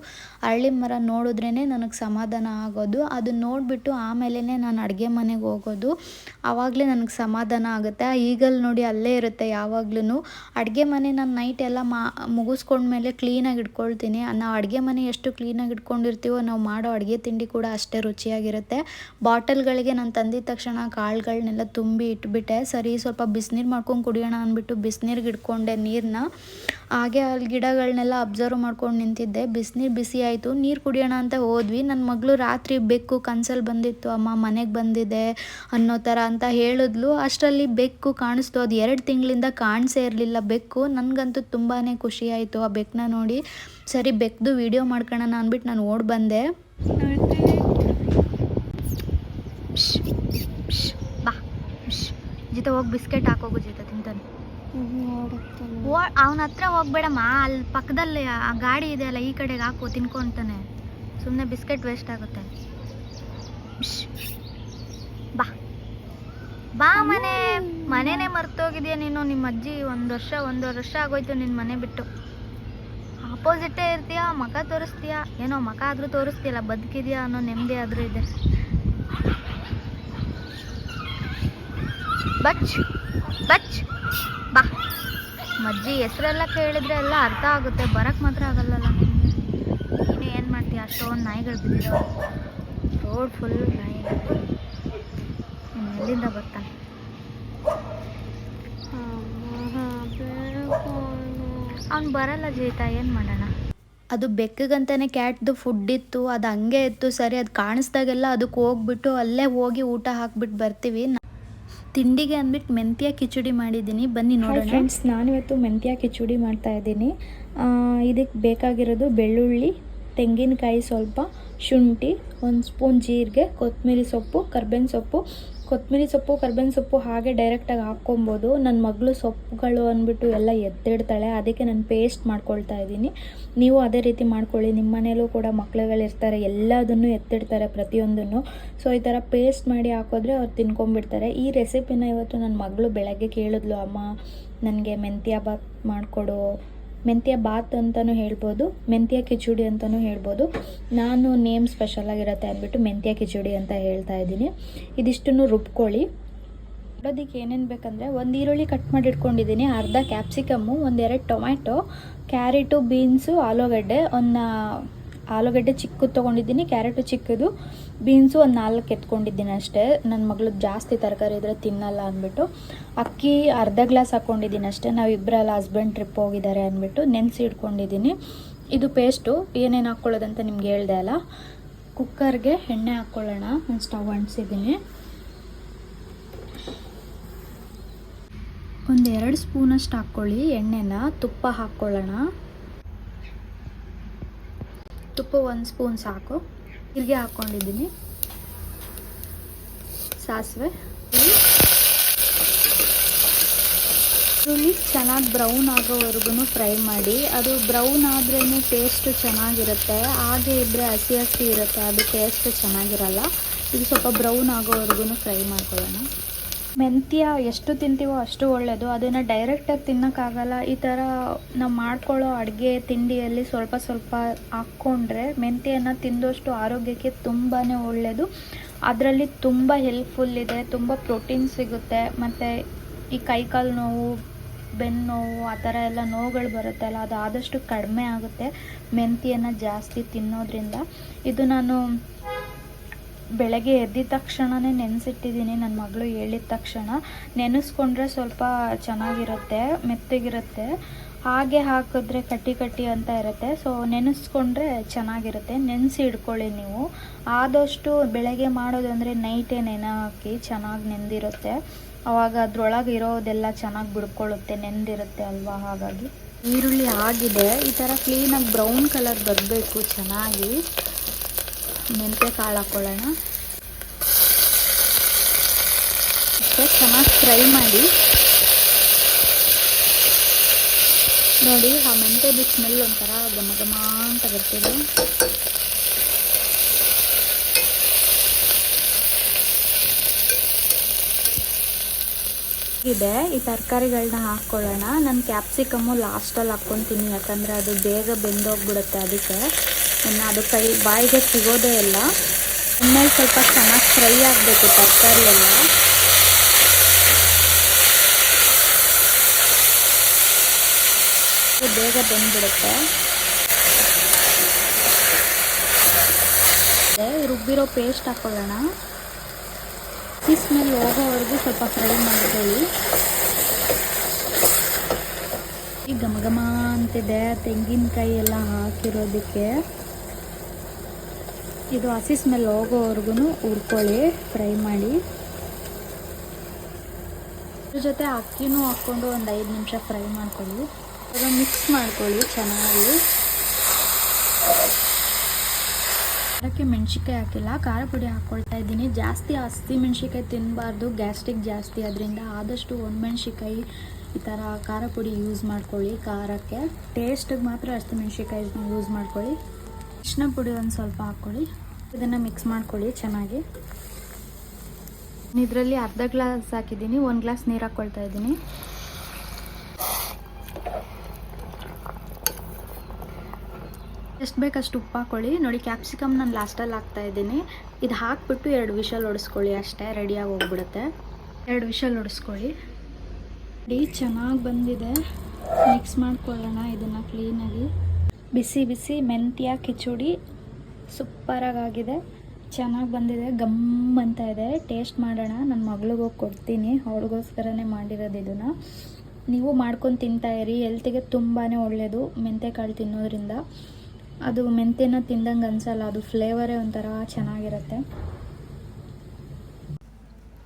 ಅರಳಿ ಮರ ನೋಡಿದ್ರೇ ನನಗೆ ಸಮಾಧಾನ ಆಗೋದು. ಅದು ನೋಡಿಬಿಟ್ಟು ಆಮೇಲೆ ನಾನು ಅಡುಗೆ ಮನೆಗೆ ಹೋಗೋದು. ಆವಾಗಲೇ ನನಗೆ ಸಮಾಧಾನ ಆಗುತ್ತೆ. ಈಗಲ್ಲಿ ನೋಡಿ ಅಲ್ಲೇ ಇರುತ್ತೆ ಯಾವಾಗ್ಲೂ ಅಡುಗೆ ಮನೆ ನಾನು ನೈಟ್ ಎಲ್ಲ ಮಾ ಮುಗಿಸ್ಕೊಂಡ್ಮೇಲೆ ಕ್ಲೀನಾಗಿ ಇಟ್ಕೊಳ್ತೀನಿ. ನಾವು ಅಡುಗೆ ಮನೆ ಎಷ್ಟು ಕ್ಲೀನಾಗಿ ಇಟ್ಕೊಂಡಿರ್ತೀವೋ ನಾವು ಮಾಡೋ ಅಡುಗೆ ತಿಂಡಿ ಕೂಡ ಅಷ್ಟೇ ರುಚಿಯಾಗಿರುತ್ತೆ. ಬಾಟಲ್ಗಳಿಗೆ ನಾನು ತಂದಿದ ತಕ್ಷಣ ಕಾಳುಗಳನ್ನೆಲ್ಲ ತುಂಬಿ ಇಟ್ಬಿಟ್ಟೆ. ಸರಿ, ಸ್ವಲ್ಪ ಬಿಸಿನೀರು ಮಾಡ್ಕೊಂಡು ಕುಡಿಯೋಣ ಅಂದ್ಬಿಟ್ಟು ಬಿಸಿನೀರಿಗೆ ಇಟ್ಕೊಂಡೆ ನೀರನ್ನ ಹಾಗೆ ಅಲ್ಲಿ ಗಿಡಗಳನ್ನೆಲ್ಲ ಅಬ್ಸರ್ವ್ ಮಾಡ್ಕೊಂಡು ನಿಂತಿದ್ದೆ. ಬಿಸಿನೀರು ಬಿಸಿ ಆಯಿತು. ನೀರು ಕುಡಿಯೋಣ ಅಂತ ಹೋದ್ವಿ. ನನ್ನ ಮಗಳು ರಾತ್ರಿ ಬೆಕ್ಕು ಕನ್ಸಲ್ಲಿ ಬಂದಿತ್ತು. ಅಮ್ಮ ಮನೆಗೆ ಬಂದಿದೆ ಅನ್ನೋ ಥರ ಅಂತ ಹೇಳಿದ್ಲು. ಅಷ್ಟರಲ್ಲಿ ಬೆಕ್ಕು ಕಾಣಿಸ್ತು. ಅದು ಎರಡು ತಿಂಗಳಿಂದ ಕಾಣಿಸೇ ಇರಲಿಲ್ಲ ಬೆಕ್ಕು. ನನಗಂತೂ ತುಂಬಾ ಖುಷಿ ಆಯಿತು ಆ ಬೆಕ್ಕನ್ನ ನೋಡಿ. ಸರಿ ಬೆಕ್ಕದು ವಿಡಿಯೋ ಮಾಡ್ಕೊಳ್ಳೋಣ ಅಂದ್ಬಿಟ್ಟು ನಾನು ಓಡಿ ಬಂದೆ ಬಾ ಜಿತ ಹೋಗಿ ಬಿಸ್ಕೆಟ್ ಹಾಕೋಗು ಜಿತ ತಿಂತಾನೆ. ಓ ಅವನ ಹತ್ರ ಹೋಗ್ಬೇಡಮ್ಮ ಅಲ್ಲಿ ಪಕ್ಕದಲ್ಲಿ ಆ ಗಾಡಿ ಇದೆ ಅಲ್ಲ ಈ ಕಡೆಗೆ ಹಾಕು ತಿನ್ಕೊಂತಾನೆ ಸುಮ್ಮನೆ ಬಿಸ್ಕೆಟ್ ವೇಸ್ಟ್ ಆಗುತ್ತೆ. ಬಾ. ಬಾ ಮನೆ. ಮನೆನೇ ಮರ್ತೋಗಿದ್ಯಾ ನೀನು? ನಿಮ್ಮ ಅಜ್ಜಿ ಒಂದು ವರ್ಷ ಒಂದೂವರೆ ವರ್ಷ ಆಗೋಯ್ತು ನಿನ್ನ ಮನೆ ಬಿಟ್ಟು. ಅಪೋಸಿಟೇ ಇರ್ತೀಯಾ? ಮಖ ತೋರಿಸ್ತೀಯಾ? ಏನೋ ಮಖ ಆದರೂ ತೋರಿಸ್ತೀಯಲ್ಲ ಬದುಕಿದ್ಯಾ ಅನ್ನೋ ನೆಮ್ಮದಿ ಆದರೂ ಇದೆ. ಬಚ್ ಬಚ್ ಬಾ. ಮಜ್ಜಿ, ಹೆಸರೆಲ್ಲ ಕೇಳಿದ್ರೆ ಎಲ್ಲ ಅರ್ಥ ಆಗುತ್ತೆ. ಬರಕ್ಕೆ ಮಾತ್ರ ಆಗಲ್ಲಲ್ಲ. ನೀನು ಏನು ಮಾಡ್ತೀಯ? ಅಷ್ಟೊಂದು ನಾಯಿಗಳು ಬಿದ್ದಿರೋ ರೋಡ್ ಫುಲ್ ನಾಯಿ. ಎಲ್ಲಿಂದ ಬರ್ತಾನೆ ಅವ್ನು ಬರಲ್ಲ ಜೀತ ಏನು ಮಾಡೋಣ? ಅದು ಬೆಕ್ಕಗಂತಾನೆ ಕ್ಯಾಟ್ದು ಫುಡ್ ಇತ್ತು. ಅದು ಹಂಗೆ ಇತ್ತು. ಸರಿ, ಅದು ಕಾಣಿಸ್ದಾಗೆಲ್ಲ ಅದಕ್ಕೆ ಹೋಗ್ಬಿಟ್ಟು ಅಲ್ಲೇ ಹೋಗಿ ಊಟ ಹಾಕ್ಬಿಟ್ಟು ಬರ್ತೀವಿ. ತಿಂಡಿಗೆ ಅಂದ್ಬಿಟ್ಟು ಮೆಂತ್ಯ ಕಿಚಡಿ ಮಾಡಿದ್ದೀನಿ. ಬನ್ನಿ ನೋಡಿ ಫ್ರೆಂಡ್ಸ್ ನಾನಿವತ್ತು ಮೆಂತ್ಯ ಕಿಚಡಿ ಮಾಡ್ತಾ ಇದ್ದೀನಿ. ಇದಕ್ಕೆ ಬೇಕಾಗಿರೋದು ಬೆಳ್ಳುಳ್ಳಿ ತೆಂಗಿನಕಾಯಿ ಸ್ವಲ್ಪ ಶುಂಠಿ ಒಂದು ಸ್ಪೂನ್ ಜೀರಿಗೆ ಕೊತ್ತಂಬರಿ ಸೊಪ್ಪು ಕರ್ಬೇವಿನ ಸೊಪ್ಪು ಕೊತ್ತಂಬರಿ ಸೊಪ್ಪು, ಕರ್ಬೇವಿನ ಸೊಪ್ಪು ಹಾಗೆ ಡೈರೆಕ್ಟಾಗಿ ಹಾಕ್ಕೊಬೋದು. ನನ್ನ ಮಗಳು ಸೊಪ್ಪುಗಳು ಅಂದ್ಬಿಟ್ಟು ಎಲ್ಲ ಎತ್ತಿಡ್ತಾಳೆ ಅದಕ್ಕೆ ನಾನು ಪೇಸ್ಟ್ ಮಾಡ್ಕೊಳ್ತಾ ಇದ್ದೀನಿ. ನೀವು ಅದೇ ರೀತಿ ಮಾಡ್ಕೊಳ್ಳಿ. ನಿಮ್ಮ ಮನೇಲೂ ಕೂಡ ಮಕ್ಳುಗಳಿರ್ತಾರೆ ಎಲ್ಲದನ್ನು ಎತ್ತಿಡ್ತಾರೆ ಪ್ರತಿಯೊಂದನ್ನು. ಸೊ ಈ ಥರ ಪೇಸ್ಟ್ ಮಾಡಿ ಹಾಕಿದ್ರೆ ಅವ್ರು ತಿನ್ಕೊಂಡ್ಬಿಡ್ತಾರೆ. ಈ ರೆಸಿಪಿನ ಇವತ್ತು ನನ್ನ ಮಗಳು ಬೆಳಗ್ಗೆ ಕೇಳಿದ್ಲು, ಅಮ್ಮ, ನನಗೆ ಮೆಂತ್ಯ ಬಾತ್ ಮಾಡಿಕೊಡು ಮೆಂತ್ಯ ಬಾತ್ ಅಂತಲೂ ಹೇಳ್ಬೋದು, ಮೆಂತ್ಯ ಕಿಚಡಿ ಅಂತಲೂ ಹೇಳ್ಬೋದು. ನಾನು ನೇಮ್ ಸ್ಪೆಷಲ್ ಆಗಿರುತ್ತೆ ಅಂದ್ಬಿಟ್ಟು ಮೆಂತ್ಯ ಕಿಚಡಿ ಅಂತ ಹೇಳ್ತಾ ಇದ್ದೀನಿ. ಇದಿಷ್ಟನ್ನು ರುಬ್ಕೊಳ್ಳಿ. ಮಾಡೋದಕ್ಕೆ ಏನೇನು ಬೇಕಂದರೆ ಒಂದು ಈರುಳ್ಳಿ ಕಟ್ ಮಾಡಿ ಇಟ್ಕೊಂಡಿದ್ದೀನಿ ಅರ್ಧ ಕ್ಯಾಪ್ಸಿಕಮ್ಮು ಒಂದೆರಡು ಟೊಮ್ಯಾಟೊ ಕ್ಯಾರೆಟು ಬೀನ್ಸು ಆಲೂಗಡ್ಡೆ, ಒಂದು ಆಲೂಗಡ್ಡೆ ಚಿಕ್ಕದು ತೊಗೊಂಡಿದ್ದೀನಿ, ಕ್ಯಾರೆಟು ಚಿಕ್ಕದು, ಬೀನ್ಸು ಒಂದು ನಾಲ್ಕು ಎತ್ಕೊಂಡಿದ್ದೀನಿ ಅಷ್ಟೇ. ನನ್ನ ಮಗಳು ಜಾಸ್ತಿ ತರಕಾರಿ ಇದ್ರೆ ತಿನ್ನಲ್ಲ ಅಂದ್ಬಿಟ್ಟು, ಅಕ್ಕಿ ಅರ್ಧ ಗ್ಲಾಸ್ ಹಾಕ್ಕೊಂಡಿದ್ದೀನಿ ಅಷ್ಟೇ. ನಾವಿಬ್ಬರಲ್ಲ ಹಸ್ಬೆಂಡ್ ಟ್ರಿಪ್ ಹೋಗಿದ್ದಾರೆ ಅಂದ್ಬಿಟ್ಟು ನೆನೆಸಿ ಇಟ್ಕೊಂಡಿದ್ದೀನಿ. ಇದು ಪೇಸ್ಟು ಏನೇನು ಹಾಕ್ಕೊಳ್ಳೋದಂತ ನಿಮ್ಗೆ ಹೇಳ್ದೆ ಅಲ್ಲ? ಕುಕ್ಕರ್ಗೆ ಎಣ್ಣೆ ಹಾಕ್ಕೊಳ್ಳೋಣ ಒಂದು ಸ್ಟವ್ ಅಂಟಿಸಿದ್ದೀನಿ. ಒಂದು ಎರಡು ಸ್ಪೂನಷ್ಟು ಹಾಕ್ಕೊಳ್ಳಿ ಎಣ್ಣೆನ. ತುಪ್ಪ ಹಾಕ್ಕೊಳ್ಳೋಣ. ತುಪ್ಪ ಒಂದು ಸ್ಪೂನ್ ಸಾಕು. ಇಲ್ಲಿಗೆ ಹಾಕ್ಕೊಂಡಿದ್ದೀನಿ ಸಾಸಿವೆ. ಈರುಳ್ಳಿ ಚೆನ್ನಾಗಿ ಬ್ರೌನ್ ಆಗೋವರೆಗೂ ಫ್ರೈ ಮಾಡಿ. ಅದು ಬ್ರೌನ್ ಆದ್ರೇ ಟೇಸ್ಟ್ ಚೆನ್ನಾಗಿರುತ್ತೆ. ಹಾಗೆ ಇದ್ದರೆ ಹಸಿ ಹಸಿ ಇರುತ್ತೆ. ಅದು ಟೇಸ್ಟ್ ಚೆನ್ನಾಗಿರಲ್ಲ. ಇದು ಸ್ವಲ್ಪ ಬ್ರೌನ್ ಆಗೋವರೆಗೂ ಫ್ರೈ ಮಾಡ್ಕೊಳ್ಳೋಣ. ಮೆಂತ್ಯ ಎಷ್ಟು ತಿಂತೀವೋ ಅಷ್ಟು ಒಳ್ಳೆಯದು ಅದನ್ನು ಡೈರೆಕ್ಟಾಗಿ ತಿನ್ನೋಕ್ಕಾಗಲ್ಲ. ಈ ಥರ ನಾವು ಮಾಡ್ಕೊಳ್ಳೋ ಅಡುಗೆ ತಿಂಡಿಯಲ್ಲಿ ಸ್ವಲ್ಪ ಸ್ವಲ್ಪ ಹಾಕ್ಕೊಂಡ್ರೆ ಮೆಂತ್ಯನ ತಿಂದಷ್ಟು ಆರೋಗ್ಯಕ್ಕೆ ತುಂಬಾ ಒಳ್ಳೆಯದು ಅದರಲ್ಲಿ ತುಂಬ ಹೆಲ್ಪ್ಫುಲ್ ಇದೆ, ತುಂಬ ಪ್ರೋಟೀನ್ ಸಿಗುತ್ತೆ, ಮತ್ತು ಈ ಕೈಕಾಲು ನೋವು ಬೆನ್ನು ನೋವು, ಆ ಥರ ಎಲ್ಲ ನೋವುಗಳು ಬರುತ್ತಲ್ಲ, ಅದು ಆದಷ್ಟು ಕಡಿಮೆ ಆಗುತ್ತೆ ಮೆಂತ್ಯನ ಜಾಸ್ತಿ ತಿನ್ನೋದ್ರಿಂದ. ಇದು ನಾನು ಬೆಳಗ್ಗೆ ಎದ್ದಿದ ತಕ್ಷಣವೇ ನೆನೆಸಿಟ್ಟಿದ್ದೀನಿ ನನ್ನ ಮಗಳು ಹೇಳಿದ ತಕ್ಷಣ ನೆನೆಸ್ಕೊಂಡ್ರೆ ಸ್ವಲ್ಪ ಚೆನ್ನಾಗಿರುತ್ತೆ, ಮೆತ್ತಗಿರುತ್ತೆ. ಹಾಗೆ ಹಾಕಿದ್ರೆ ಕಟ್ಟಿ ಕಟ್ಟಿ ಅಂತ ಇರುತ್ತೆ. ಸೊ ನೆನೆಸ್ಕೊಂಡ್ರೆ ಚೆನ್ನಾಗಿರುತ್ತೆ. ನೆನೆಸಿ ಇಡ್ಕೊಳ್ಳಿ ನೀವು. ಆದಷ್ಟು ಬೆಳಗ್ಗೆ ಮಾಡೋದಂದರೆ ನೈಟೇ ನೆನೆ ಹಾಕಿ ಚೆನ್ನಾಗಿ ನೆಂದಿರುತ್ತೆ. ಅವಾಗ ಅದ್ರೊಳಗೆ ಇರೋದೆಲ್ಲ ಚೆನ್ನಾಗಿ ಬಿಡ್ಕೊಳ್ಳುತ್ತೆ, ನೆಂದಿರುತ್ತೆ ಅಲ್ವಾ? ಹಾಗಾಗಿ. ಈರುಳ್ಳಿ ಆಗಿದೆ. ಈ ಥರ ಕ್ಲೀನಾಗಿ ಬ್ರೌನ್ ಕಲರ್ ಬರಬೇಕು ಚೆನ್ನಾಗಿ. ಮೆಂತ್ಯ ಕಾಳು ಹಾಕ್ಕೊಳ್ಳೋಣ ಅಷ್ಟೇ ಚೆನ್ನಾಗಿ ಫ್ರೈ ಮಾಡಿ. ನೋಡಿ, ಆ ಮೆಂತ್ಯದ ಸ್ಮೆಲ್ ಒಂಥರ ಘಮ ಘಮ ಅಂತ ಬರ್ತಿದೆ. ಇದೆ, ಈ ತರಕಾರಿಗಳನ್ನ ಹಾಕ್ಕೊಳ್ಳೋಣ ನಾನು ಕ್ಯಾಪ್ಸಿಕಮ್ಮು ಲಾಸ್ಟಲ್ಲಿ ಹಾಕ್ಕೊತೀನಿ ಯಾಕಂದರೆ ಅದು ಬೇಗ ಬೆಂದೋಗ್ಬಿಡುತ್ತೆ ಅದಕ್ಕೆ. ಇನ್ನು ಅದು ಕೈ, ಬಾಯಿಗೆ ಸಿಗೋದೇ ಇಲ್ಲ. ಇನ್ಮೇಲೆ ಸ್ವಲ್ಪ ಚೆನ್ನಾಗಿ ಫ್ರೈ ಆಗಬೇಕು ತರಕಾರಿ ಎಲ್ಲ ಬೇಗ ಬಂದ್ಬಿಡುತ್ತೆ. ರುಬ್ಬಿರೋ ಪೇಸ್ಟ್ ಹಾಕೊಳ್ಳೋಣ. ಈ ಸ್ಮೆಲ್ ಹೋಗೋವರೆಗೂ ಸ್ವಲ್ಪ ಫ್ರೈ ಮಾಡ್ಕೊಳ್ಳಿ. ಘಮ ಘಮ ಅಂತಿದೆ ತೆಂಗಿನಕಾಯಿ ಎಲ್ಲ ಹಾಕಿರೋದಕ್ಕೆ. ಇದು ಹಸಿ ಸ್ಮೆಲ್ ಹೋಗೋವರೆಗೂ ಹುರ್ಕೊಳ್ಳಿ ಫ್ರೈ ಮಾಡಿ. ಅದ್ರ ಜೊತೆ ಅಕ್ಕಿನೂ ಹಾಕ್ಕೊಂಡು ಒಂದು ಐದು ನಿಮಿಷ ಫ್ರೈ ಮಾಡ್ಕೊಳ್ಳಿ. ಇವಾಗ ಮಿಕ್ಸ್ ಮಾಡ್ಕೊಳ್ಳಿ ಚೆನ್ನಾಗಿ. ಅದಕ್ಕೆ ಮೆಣಸಿನ್ಕಾಯಿ ಹಾಕಿಲ್ಲ, ಖಾರ ಪುಡಿ ಹಾಕ್ಕೊಳ್ತಾ ಇದ್ದೀನಿ. ಜಾಸ್ತಿ ಹಸಿ ಮೆಣಸಿನ್ಕಾಯಿ ತಿನ್ನಬಾರ್ದು ಗ್ಯಾಸ್ಟ್ರಿಕ್ ಜಾಸ್ತಿ ಅದರಿಂದ ಆದಷ್ಟು ಒಣಮೆಣ್ಸಿಕಾಯಿ ಈ ಥರ ಖಾರ ಪುಡಿ ಯೂಸ್ ಮಾಡ್ಕೊಳ್ಳಿ ಖಾರಕ್ಕೆ. ಟೇಸ್ಟಿಗೆ ಮಾತ್ರ ಹಸಿ ಮೆಣಸಿನ್ಕಾಯಿನ ಯೂಸ್ ಮಾಡ್ಕೊಳ್ಳಿ. ಅರಿಶಿನ ಪುಡಿ ಒಂದು ಸ್ವಲ್ಪ ಹಾಕ್ಕೊಳ್ಳಿ. ಇದನ್ನು ಮಿಕ್ಸ್ ಮಾಡ್ಕೊಳ್ಳಿ ಚೆನ್ನಾಗಿ. ಇದರಲ್ಲಿ ಅರ್ಧ ಗ್ಲಾಸ್ ಹಾಕಿದ್ದೀನಿ, ಒಂದು ಗ್ಲಾಸ್ ನೀರು ಹಾಕ್ಕೊಳ್ತಾ ಇದ್ದೀನಿ. ಎಷ್ಟು ಬೇಕಷ್ಟು ಉಪ್ಪು ಹಾಕ್ಕೊಳ್ಳಿ ನೋಡಿ ಕ್ಯಾಪ್ಸಿಕಮ್ ನಾನು ಲಾಸ್ಟಲ್ಲಿ ಹಾಕ್ತಾ ಇದ್ದೀನಿ. ಇದು ಹಾಕ್ಬಿಟ್ಟು ಎರಡು ವಿಷಲ್ ಹೊಡಿಸ್ಕೊಳ್ಳಿ ಅಷ್ಟೇ ರೆಡಿಯಾಗಿ ಹೋಗ್ಬಿಡುತ್ತೆ. ಎರಡು ವಿಷಲ್ ಹೊಡಿಸ್ಕೊಳ್ಳಿ ಡಿ ಚೆನ್ನಾಗಿ ಬಂದಿದೆ. ಮಿಕ್ಸ್ ಮಾಡ್ಕೊಳ್ಳೋಣ ಇದನ್ನು ಕ್ಲೀನಾಗಿ ಬಿಸಿ ಬಿಸಿ ಮೆಂತ್ಯ, ಕಿಚುಡಿ ಸೂಪರಾಗಿದೆ ಚೆನ್ನಾಗಿ ಬಂದಿದೆ. ಗಮ್ ಅಂತ ಇದೆ. ಟೇಸ್ಟ್ ಮಾಡೋಣ. ನನ್ನ ಮಗಳಿಗೋಗಿ ಕೊಡ್ತೀನಿ. ಅವಳಿಗೋಸ್ಕರನೇ ಮಾಡಿರೋದು ಇದನ್ನು. ನೀವು ಮಾಡ್ಕೊಂಡು ತಿಂತಾಯಿರಿ ಹೆಲ್ತಿಗೆ ತುಂಬಾ ಒಳ್ಳೆಯದು ಮೆಂತ್ಯಕಾಳು ತಿನ್ನೋದ್ರಿಂದ. ಅದು ಮೆಂತ್ಯನ ತಿಂದಂಗೆ ಅನ್ಸಲ್ಲ. ಅದು ಫ್ಲೇವರೇ ಒಂಥರ ಚೆನ್ನಾಗಿರುತ್ತೆ.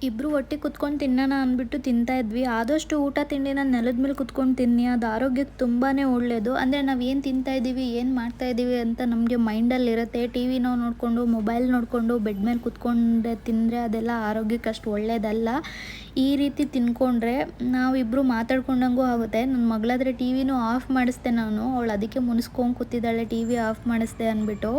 ಇಬ್ಬರು ಒಟ್ಟಿಗೆ ಕುತ್ಕೊಂಡು ತಿನ್ನೋಣ ಅಂದ್ಬಿಟ್ಟು ತಿಂತಾ ಇದ್ವಿ. ಆದಷ್ಟು ಊಟ ತಿಂಡಿನ ನೆಲದ ಮೇಲೆ ಕುತ್ಕೊಂಡು ತಿನ್ನಿ. ಅದು ಆರೋಗ್ಯಕ್ಕೆ ತುಂಬಾ ಒಳ್ಳೆಯದು ಅಂದರೆ ನಾವು ಏನು ತಿಂತಾ ಇದ್ದೀವಿ ಏನು ಮಾಡ್ತಾ ಇದ್ದೀವಿ ಅಂತ ನಮಗೆ ಮೈಂಡಲ್ಲಿರುತ್ತೆ ಟಿ ವಿನೋ ನೋಡಿಕೊಂಡು, ಮೊಬೈಲ್ ನೋಡಿಕೊಂಡು, ಬೆಡ್ ಮೇಲೆ ಕುತ್ಕೊಂಡೆ ತಿಂದರೆ ಅದೆಲ್ಲ ಆರೋಗ್ಯಕ್ಕೆ ಅಷ್ಟು ಒಳ್ಳೆಯದಲ್ಲ ಈ ರೀತಿ ತಿನ್ಕೊಂಡ್ರೆ ನಾವಿಬ್ಬರು ಮಾತಾಡ್ಕೊಂಡಂಗೂ ಆಗುತ್ತೆ. ನನ್ನ ಮಗಳಾದರೆ ಟಿ ವಿನೂ ಆಫ್ ಮಾಡಿಸ್ದೆ ನಾನು. ಅವಳು ಅದಕ್ಕೆ ಮುನಿಸ್ಕೊಂಡು ಕೂತಿದ್ದಾಳೆ ಟಿ ವಿ ಆಫ್ ಮಾಡಿಸ್ದೆ ಅಂದ್ಬಿಟ್ಟು.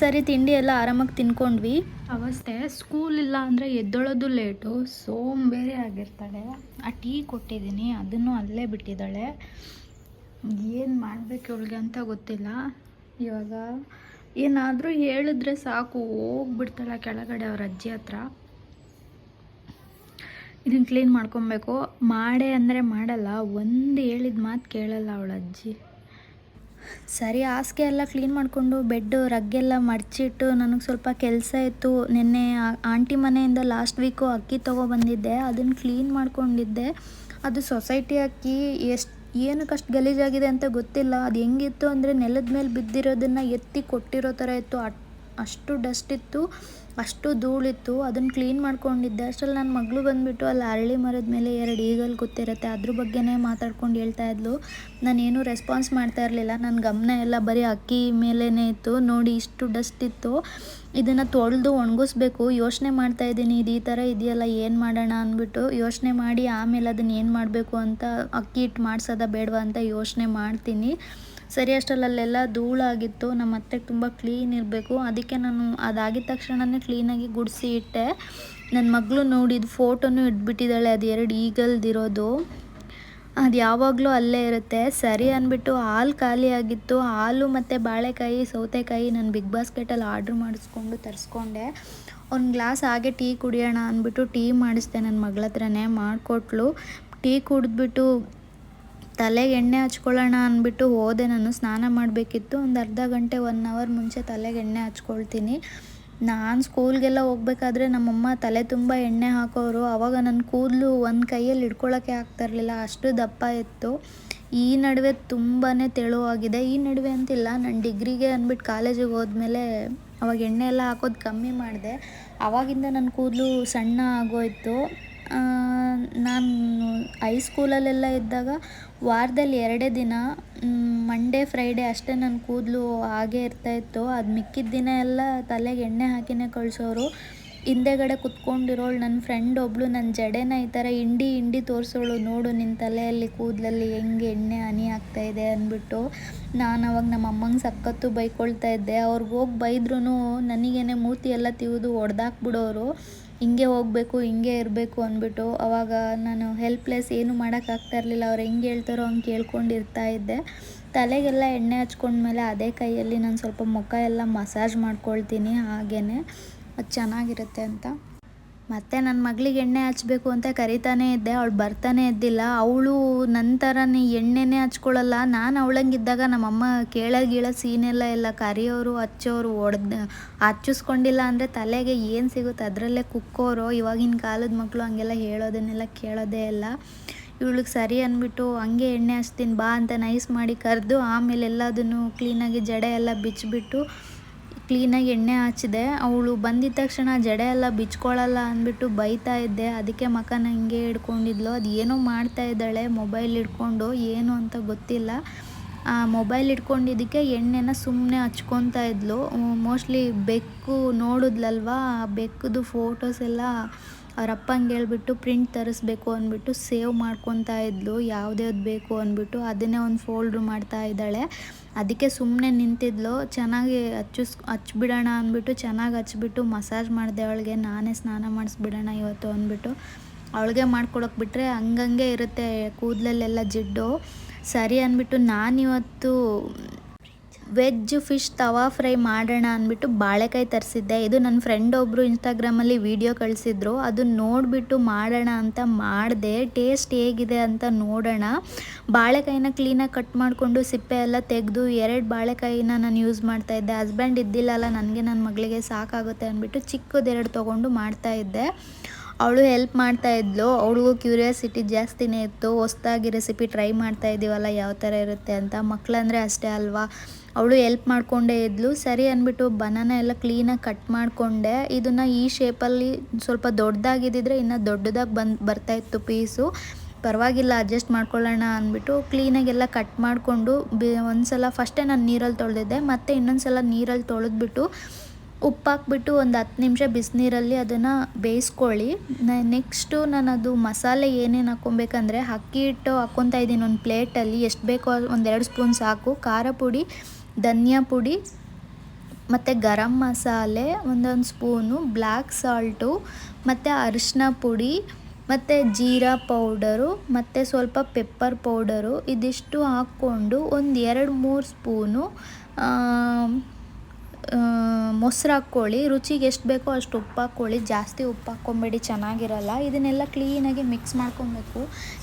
ಸರಿ, ತಿಂಡಿ ಎಲ್ಲ ಆರಾಮಾಗಿ ತಿನ್ಕೊಂಡ್ವಿ. ಅವಸ್ಥೆ ಸ್ಕೂಲ್ ಇಲ್ಲ ಅಂದರೆ ಎದ್ದೊಳೋದು ಲೇಟು ಸೋಂಬೇರಿ ಆಗಿರ್ತಾಳೆ. ಆ ಟೀ ಕೊಟ್ಟಿದ್ದೀನಿ, ಅದನ್ನು ಅಲ್ಲೇ ಬಿಟ್ಟಿದ್ದಾಳೆ. ಏನು ಮಾಡಬೇಕು ಇವಳಿಗೆ ಅಂತ ಗೊತ್ತಿಲ್ಲ. ಇವಾಗ ಏನಾದರೂ ಹೇಳಿದ್ರೆ ಸಾಕು, ಹೋಗ್ಬಿಡ್ತಾಳೆ ಕೆಳಗಡೆ ಅವ್ರ ಅಜ್ಜಿ ಹತ್ರ. ಇದನ್ನು ಕ್ಲೀನ್ ಮಾಡ್ಕೊಬೇಕು. ಮಾಡೇ ಅಂದರೆ ಮಾಡಲ್ಲ, ಒಂದು ಹೇಳಿದ ಮಾತು ಕೇಳಲ್ಲ ಅವಳ ಅಜ್ಜಿ. ಸರಿ, ಹಾಸಿಗೆ ಎಲ್ಲ ಕ್ಲೀನ್ ಮಾಡಿಕೊಂಡು ಬೆಡ್ಡು ರಗ್ಗೆಲ್ಲ ಮಡಚಿಟ್ಟು ನನಗೆ ಸ್ವಲ್ಪ ಕೆಲಸ ಇತ್ತು. ನಿನ್ನೆ ಆಂಟಿ ಮನೆಯಿಂದ ಲಾಸ್ಟ್ ವೀಕು ಅಕ್ಕಿ ತೊಗೊಬಂದಿದ್ದೆ ಅದನ್ನು ಕ್ಲೀನ್ ಮಾಡ್ಕೊಂಡಿದ್ದೆ. ಅದು ಸೊಸೈಟಿ ಅಕ್ಕಿ ಎಷ್ಟು ಏನಕ್ಕೆ ಅಷ್ಟು ಗಲೀಜಾಗಿದೆ ಅಂತ ಗೊತ್ತಿಲ್ಲ. ಅದು ಹೆಂಗಿತ್ತು ಅಂದರೆ ನೆಲದ ಮೇಲೆ ಬಿದ್ದಿರೋದನ್ನು ಎತ್ತಿ ಕೊಟ್ಟಿರೋ ಥರ ಇತ್ತು. ಅಷ್ಟು ಡಸ್ಟ್ ಇತ್ತು. ಅಷ್ಟು ಧೂಳಿತ್ತು, ಅದನ್ನು ಕ್ಲೀನ್ ಮಾಡ್ಕೊಂಡಿದ್ದೆ. ಅಷ್ಟರಲ್ಲಿ ನನ್ನ ಮಗಳು ಬಂದುಬಿಟ್ಟು ಅಲ್ಲಿ ಅರಳಿ ಮರದ ಮೇಲೆ ಎರಡು ಈಗಲ್ ಕೂತಿರುತ್ತೆ, ಅದ್ರ ಬಗ್ಗೆನೇ ಮಾತಾಡ್ಕೊಂಡು ಹೇಳ್ತಾ ಇದ್ಲು. ನಾನೇನು ರೆಸ್ಪಾನ್ಸ್ ಮಾಡ್ತಾ ಇರಲಿಲ್ಲ. ನನ್ನ ಗಮನ ಎಲ್ಲ ಬರೀ ಅಕ್ಕಿ ಮೇಲೇ ಇತ್ತು. ನೋಡಿ ಇಷ್ಟು ಡಸ್ಟ್ ಇತ್ತು. ಇದನ್ನು ತೊಳೆದು ಒಣಗಿಸ್ಬೇಕು. ಯೋಚನೆ ಮಾಡ್ತಾ ಇದ್ದೀನಿ, ಇದು ಈ ಥರ ಇದೆಯಲ್ಲ, ಏನು ಮಾಡೋಣ ಅಂದ್ಬಿಟ್ಟು ಯೋಚನೆ ಮಾಡಿ ಆಮೇಲೆ ಅದನ್ನು ಏನು ಮಾಡಬೇಕು ಅಂತ ಅಕ್ಕಿ ಹಿಟ್ಟು ಮಾಡಿಸೋದ ಬೇಡವಾ ಅಂತ ಯೋಚನೆ ಮಾಡ್ತೀನಿ. ಸರಿ ಅಷ್ಟರಲ್ಲೆಲ್ಲ ಧೂಳಾಗಿತ್ತು, ನಮ್ಮ ಅತ್ತೆಗೆ ತುಂಬ ಕ್ಲೀನ್ ಇರಬೇಕು. ಅದಕ್ಕೆ ನಾನು ಅದಾಗಿದ ತಕ್ಷಣವೇ ಕ್ಲೀನಾಗಿ ಗುಡಿಸಿ ಇಟ್ಟೆ. ನನ್ನ ಮಗಳು ನೋಡಿದ ಫೋಟೋನು ಇಟ್ಬಿಟ್ಟಿದ್ದಾಳೆ, ಅದು ಎರಡು ಈಗಲ್ದಿರೋದು. ಅದು ಯಾವಾಗಲೂ ಅಲ್ಲೇ ಇರುತ್ತೆ. ಸರಿ ಅಂದ್ಬಿಟ್ಟು ಹಾಲು ಖಾಲಿ ಆಗಿತ್ತು. ಹಾಲು ಮತ್ತು ಬಾಳೆಕಾಯಿ, ಸೌತೆಕಾಯಿ ನಾನು ಬಿಗ್ ಬಾಸ್ಕೆಟಲ್ಲಿ ಆರ್ಡ್ರ್ ಮಾಡಿಸ್ಕೊಂಡು ತರಿಸ್ಕೊಂಡೆ. ಒಂದು ಗ್ಲಾಸ್ ಹಾಗೆ ಟೀ ಕುಡಿಯೋಣ ಅಂದ್ಬಿಟ್ಟು ಟೀ ಮಾಡಿಸ್ದೆ ನನ್ನ ಮಗಳ ಹತ್ರನೇ ಮಾಡಿಕೊಟ್ಲು. ಟೀ ಕುಡಿದ್ಬಿಟ್ಟು ತಲೆಗೆ ಎಣ್ಣೆ ಹಚ್ಕೊಳ್ಳೋಣ ಅಂದ್ಬಿಟ್ಟು ಹೋದೆ ನಾನು. ಸ್ನಾನ ಮಾಡಬೇಕಿತ್ತು. ಒಂದು ಅರ್ಧ ಗಂಟೆ ಒನ್ ಅವರ್ ಮುಂಚೆ ತಲೆಗೆ ಎಣ್ಣೆ ಹಚ್ಕೊಳ್ತೀನಿ. ನಾನು ಸ್ಕೂಲ್ಗೆಲ್ಲ ಹೋಗ್ಬೇಕಾದ್ರೆ ನಮ್ಮಮ್ಮ ತಲೆ ತುಂಬ ಎಣ್ಣೆ ಹಾಕೋರು. ಆವಾಗ ನನ್ನ ಕೂದಲು ಒಂದು ಕೈಯಲ್ಲಿ ಹಿಡ್ಕೊಳ್ಳೋಕ್ಕೆ ಆಗ್ತಾಯಿರಲಿಲ್ಲ ಅಷ್ಟು ದಪ್ಪ ಇತ್ತು. ಈ ನಡುವೆ ತುಂಬಾ ತೆಳುವಾಗಿದೆ. ಈ ನಡುವೆ ಅಂತಿಲ್ಲ. ನಾನು ಡಿಗ್ರಿಗೆ ಅಂದ್ಬಿಟ್ಟು ಕಾಲೇಜಿಗೆ ಹೋದ್ಮೇಲೆ ಅವಾಗ ಎಣ್ಣೆ ಎಲ್ಲ ಹಾಕೋದು ಕಮ್ಮಿ ಮಾಡಿದೆ. ಆವಾಗಿಂದ ನನ್ನ ಕೂದಲು ಸಣ್ಣ ಆಗೋಯ್ತು. ನಾನು ಹೈಸ್ಕೂಲಲ್ಲೆಲ್ಲ ಇದ್ದಾಗ ವಾರದಲ್ಲಿ ಎರಡೇ ದಿನ ಮಂಡೇ ಫ್ರೈಡೇ ಅಷ್ಟೇ ನನ್ನ ಕೂದಲು ಹಾಗೇ ಇರ್ತಾಯಿತ್ತು ಅದು ಮಿಕ್ಕಿದ ದಿನ ಎಲ್ಲ ತಲೆಗೆ ಎಣ್ಣೆ ಹಾಕಿನೇ ಕಳಿಸೋರು. ಹಿಂದೆಗಡೆ ಕುತ್ಕೊಂಡಿರೋಳು ನನ್ನ ಫ್ರೆಂಡ್ ಒಬ್ಬಳು ನನ್ನ ಜಡೆನ ಈ ಥರ ಹಿಂಡಿ ಹಿಂಡಿ ತೋರಿಸೋಳು. ನೋಡು ನಿನ್ನ ತಲೆಯಲ್ಲಿ ಕೂದಲಲ್ಲಿ ಹೆಂಗೆ ಎಣ್ಣೆ ಹನಿ ಇದೆ ಅಂದ್ಬಿಟ್ಟು ನಾನು ಅವಾಗ ನಮ್ಮ ಅಮ್ಮಂಗೆ ಸಖತ್ತು ಬೈಕೊಳ್ತಾ ಇದ್ದೆ. ಅವ್ರಿಗೆ ಹೋಗಿ ಬೈದ್ರೂ ನನಗೇನೆ ಮೂತಿ ಎಲ್ಲ ತಿವಿದು ಹೊಡೆದಾಕ್ಬಿಡೋರು ಹಿಂಗೆ ಹೋಗಬೇಕು, ಹಿಂಗೆ ಇರಬೇಕು ಅಂದ್ಬಿಟ್ಟು ಅವಾಗ ನಾನು ಹೆಲ್ಪ್ಲೆಸ್ ಏನು ಮಾಡೋಕ್ಕಾಗ್ತಾ ಇರಲಿಲ್ಲ. ಅವ್ರು ಹೆಂಗೆ ಹೇಳ್ತಾರೋ ಹಂಗೆ ಕೇಳ್ಕೊಂಡಿರ್ತಾ ಇದ್ದೆ. ತಲೆಗೆಲ್ಲ ಎಣ್ಣೆ ಹಚ್ಕೊಂಡ್ಮೇಲೆ ಅದೇ ಕೈಯಲ್ಲಿ ನಾನು ಸ್ವಲ್ಪ ಮುಖ ಎಲ್ಲ ಮಸಾಜ್ ಮಾಡ್ಕೊಳ್ತೀನಿ ಹಾಗೇ ಅದು ಚೆನ್ನಾಗಿರುತ್ತೆ ಅಂತ. ಮತ್ತು ನನ್ನ ಮಗಳಿಗೆ ಎಣ್ಣೆ ಹಚ್ಚಬೇಕು ಅಂತ ಕರಿತಾನೇ ಇದ್ದೆ, ಅವಳು ಬರ್ತಾನೆ ಇದ್ದಿಲ್ಲ. ಅವಳು ನನ್ನ ಥರನೇ ಎಣ್ಣೆನೇ ಹಚ್ಕೊಳ್ಳಲ್ಲ ನಾನು ಅವಳಂಗಿದ್ದಾಗ ನಮ್ಮಮ್ಮ ಕೇಳೋ ಗೀಳೋ ಸೀನೆಲ್ಲ ಎಲ್ಲ ಕರಿಯೋರು, ಹಚ್ಚೋರು ಹೊಡೆದು ಹಚ್ಚಿಸ್ಕೊಂಡಿಲ್ಲ ಅಂದರೆ ತಲೆಗೆ ಏನು ಸಿಗುತ್ತೆ? ಅದರಲ್ಲೇ ಕುಕ್ಕೋರು. ಇವಾಗಿನ ಕಾಲದ ಮಕ್ಕಳು ಹಂಗೆಲ್ಲ ಹೇಳೋದನ್ನೆಲ್ಲ ಕೇಳೋದೇ ಇಲ್ಲ. ಇವಳಿಗೆ ಸರಿ ಅಂದ್ಬಿಟ್ಟು ಹಂಗೆ ಎಣ್ಣೆ ಹಚ್ತೀನಿ ಬಾ ಅಂತ ನೈಸ್ ಮಾಡಿ ಕರೆದು ಆಮೇಲೆ ಎಲ್ಲದನ್ನು ಕ್ಲೀನಾಗಿ ಜಡೆ ಎಲ್ಲ ಬಿಚ್ಚಿಬಿಟ್ಟು ಕ್ಲೀನಾಗಿ ಎಣ್ಣೆ ಹಚ್ಚಿದೆ. ಅವಳು ಬಂದಿದ್ದ ತಕ್ಷಣ ಜಡೆ ಎಲ್ಲ ಬಿಚ್ಕೊಳ್ಳಲ್ಲ ಅಂದ್ಬಿಟ್ಟು ಬೈತಾ ಇದ್ದೆ. ಅದಕ್ಕೆ ಮಕನ ಹಿಂಗೆ ಹಿಡ್ಕೊಂಡಿದ್ಲು. ಅದು ಏನೋ ಮಾಡ್ತಾ ಇದ್ದಾಳೆ, ಮೊಬೈಲ್ ಹಿಡ್ಕೊಂಡು ಏನು ಅಂತ ಗೊತ್ತಿಲ್ಲ. ಮೊಬೈಲ್ ಇಟ್ಕೊಂಡಿದ್ದಕ್ಕೆ ಎಣ್ಣೆನ ಸುಮ್ಮನೆ ಹಚ್ಕೊತಾ ಇದ್ಲು. ಮೋಸ್ಟ್ಲಿ ಬೆಕ್ಕು ನೋಡಿದ್ಲಲ್ವಾ? ಬೆಕ್ಕದು ಫೋಟೋಸ್ ಎಲ್ಲ ಅವ್ರ ಅಪ್ಪಂಗೆ ಹೇಳ್ಬಿಟ್ಟು ಪ್ರಿಂಟ್ ತರಿಸ್ಬೇಕು ಅಂದ್ಬಿಟ್ಟು ಸೇವ್ ಮಾಡ್ಕೊತಾ ಇದ್ಲು. ಯಾವುದ್ಯಾವ್ದು ಬೇಕು ಅಂದ್ಬಿಟ್ಟು ಅದನ್ನೇ ಒಂದು ಫೋಲ್ಡ್ರ್ ಮಾಡ್ತಾ ಇದ್ದಾಳೆ. ಅದಕ್ಕೆ ಸುಮ್ಮನೆ ನಿಂತಿದ್ಲು. ಚೆನ್ನಾಗಿ ಹಚ್ಚಿಸ್, ಹಚ್ಬಿಡೋಣ ಅಂದ್ಬಿಟ್ಟು ಚೆನ್ನಾಗಿ ಹಚ್ಬಿಟ್ಟು ಮಸಾಜ್ ಮಾಡಿದೆ ಅವಳಿಗೆ. ನಾನೇ ಸ್ನಾನ ಮಾಡಿಸ್ಬಿಡೋಣ ಇವತ್ತು ಅಂದ್ಬಿಟ್ಟು ಅವಳಿಗೆ ಮಾಡ್ಕೊಡೋಕೆ ಬಿಟ್ಟರೆ ಹಂಗಂಗೆ ಇರುತ್ತೆ ಕೂದಲಲ್ಲೆಲ್ಲ ಜಿಡ್ಡು. ಸರಿ ಅಂದ್ಬಿಟ್ಟು ನಾನಿವತ್ತು ವೆಜ್ ಫಿಶ್ ತವಾ ಫ್ರೈ ಮಾಡೋಣ ಅಂದ್ಬಿಟ್ಟು ಬಾಳೆಕಾಯಿ ತರಿಸಿದ್ದೆ. ಇದು ನನ್ನ ಫ್ರೆಂಡ್ ಒಬ್ಬರು ಇನ್ಸ್ಟಾಗ್ರಾಮಲ್ಲಿ ವೀಡಿಯೋ ಕಳಿಸಿದ್ರು. ಅದು ನೋಡಿಬಿಟ್ಟು ಮಾಡೋಣ ಅಂತ ಮಾಡಿದೆ. ಟೇಸ್ಟ್ ಹೇಗಿದೆ ಅಂತ ನೋಡೋಣ. ಬಾಳೆಕಾಯಿನ ಕ್ಲೀನಾಗಿ ಕಟ್ ಮಾಡಿಕೊಂಡು ಸಿಪ್ಪೆ ಎಲ್ಲ ತೆಗೆದು ಎರಡು ಬಾಳೆಕಾಯಿನ ನಾನು ಯೂಸ್ ಮಾಡ್ತಾ ಇದ್ದೆ. ಹಸ್ಬೆಂಡ್ ಇದ್ದಿಲ್ಲಲ್ಲ ನನಗೆ ನನ್ನ ಮಗಳಿಗೆ ಸಾಕಾಗುತ್ತೆ ಅಂದ್ಬಿಟ್ಟು ಚಿಕ್ಕದೆರಡು ತೊಗೊಂಡು ಮಾಡ್ತಾಯಿದ್ದೆ ಅವಳು ಹೆಲ್ಪ್ ಮಾಡ್ತಾ ಇದ್ಲು. ಅವಳಿಗೂ ಕ್ಯೂರಿಯಾಸಿಟಿ ಜಾಸ್ತಿನೇ ಇತ್ತು. ಹೊಸ್ದಾಗಿ ರೆಸಿಪಿ ಟ್ರೈ ಮಾಡ್ತಾ ಇದ್ದೀವಲ್ಲ ಯಾವ ಥರ ಇರುತ್ತೆ ಅಂತ. ಮಕ್ಕಳಂದರೆ ಅಷ್ಟೇ ಅಲ್ವಾ? ಅವಳು ಎಲ್ಪ್ ಮಾಡಿಕೊಂಡೇ ಇದ್ಲು. ಸರಿ ಅಂದ್ಬಿಟ್ಟು ಬನಾನ ಎಲ್ಲ ಕ್ಲೀನಾಗಿ ಕಟ್ ಮಾಡಿಕೊಂಡೆ. ಇದನ್ನು ಈ ಶೇಪಲ್ಲಿ ಸ್ವಲ್ಪ ದೊಡ್ಡದಾಗಿದ್ದಿದ್ರೆ ಇನ್ನು ದೊಡ್ಡದಾಗಿ ಬಂದು ಬರ್ತಾಯಿತ್ತು ಪೀಸು ಪರವಾಗಿಲ್ಲ ಅಡ್ಜಸ್ಟ್ ಮಾಡ್ಕೊಳ್ಳೋಣ ಅಂದ್ಬಿಟ್ಟು ಕ್ಲೀನಾಗೆಲ್ಲ ಕಟ್ ಮಾಡಿಕೊಂಡು ಬಿ ಒಂದು ಸಲ ಫಸ್ಟೇ ನಾನು ನೀರಲ್ಲಿ ತೊಳೆದಿದ್ದೆ. ಮತ್ತು ಇನ್ನೊಂದು ಸಲ ನೀರಲ್ಲಿ ತೊಳೆದ್ಬಿಟ್ಟು ಉಪ್ಪು ಹಾಕ್ಬಿಟ್ಟು ಒಂದು ಹತ್ತು ನಿಮಿಷ ಬಿಸಿನೀರಲ್ಲಿ ಅದನ್ನು ಬೇಯಿಸ್ಕೊಳ್ಳಿ. ನೆಕ್ಸ್ಟು ನಾನು ಅದು ಮಸಾಲೆ ಏನೇನು ಹಾಕ್ಕೊಬೇಕಂದ್ರೆ ಅಕ್ಕಿ ಹಿಟ್ಟು ಹಾಕ್ಕೊತಾ ಇದ್ದೀನಿ ಒಂದು ಪ್ಲೇಟಲ್ಲಿ ಎಷ್ಟು ಬೇಕೋ ಒಂದೆರಡು ಸ್ಪೂನ್ ಸಾಕು. ಖಾರ ಪುಡಿ ಧನಿಯಾ ಪುಡಿ ಮತ್ತು ಗರಂ ಮಸಾಲೆ, ಒಂದೊಂದು ಸ್ಪೂನು ಬ್ಲ್ಯಾಕ್ ಸಾಲ್ಟು, ಮತ್ತು ಅರಿಶಿನ ಪುಡಿ, ಮತ್ತು ಜೀರಾ ಪೌಡರು, ಮತ್ತು ಸ್ವಲ್ಪ ಪೆಪ್ಪರ್ ಪೌಡರು, ಇದಿಷ್ಟು ಹಾಕ್ಕೊಂಡು ಒಂದು ಎರಡು ಮೂರು ಸ್ಪೂನು ಮೊಸರು ಹಾಕ್ಕೊಳ್ಳಿ. ರುಚಿಗೆ ಎಷ್ಟು ಬೇಕೋ ಅಷ್ಟು ಉಪ್ಪು ಹಾಕ್ಕೊಳ್ಳಿ. ಜಾಸ್ತಿ ಉಪ್ಪು ಹಾಕ್ಕೊಂಬೇಡಿ. ಚೆನ್ನಾಗಿರಲ್ಲ. ಇದನ್ನೆಲ್ಲ ಕ್ಲೀನಾಗಿ ಮಿಕ್ಸ್ ಮಾಡ್ಕೊಬೇಕು.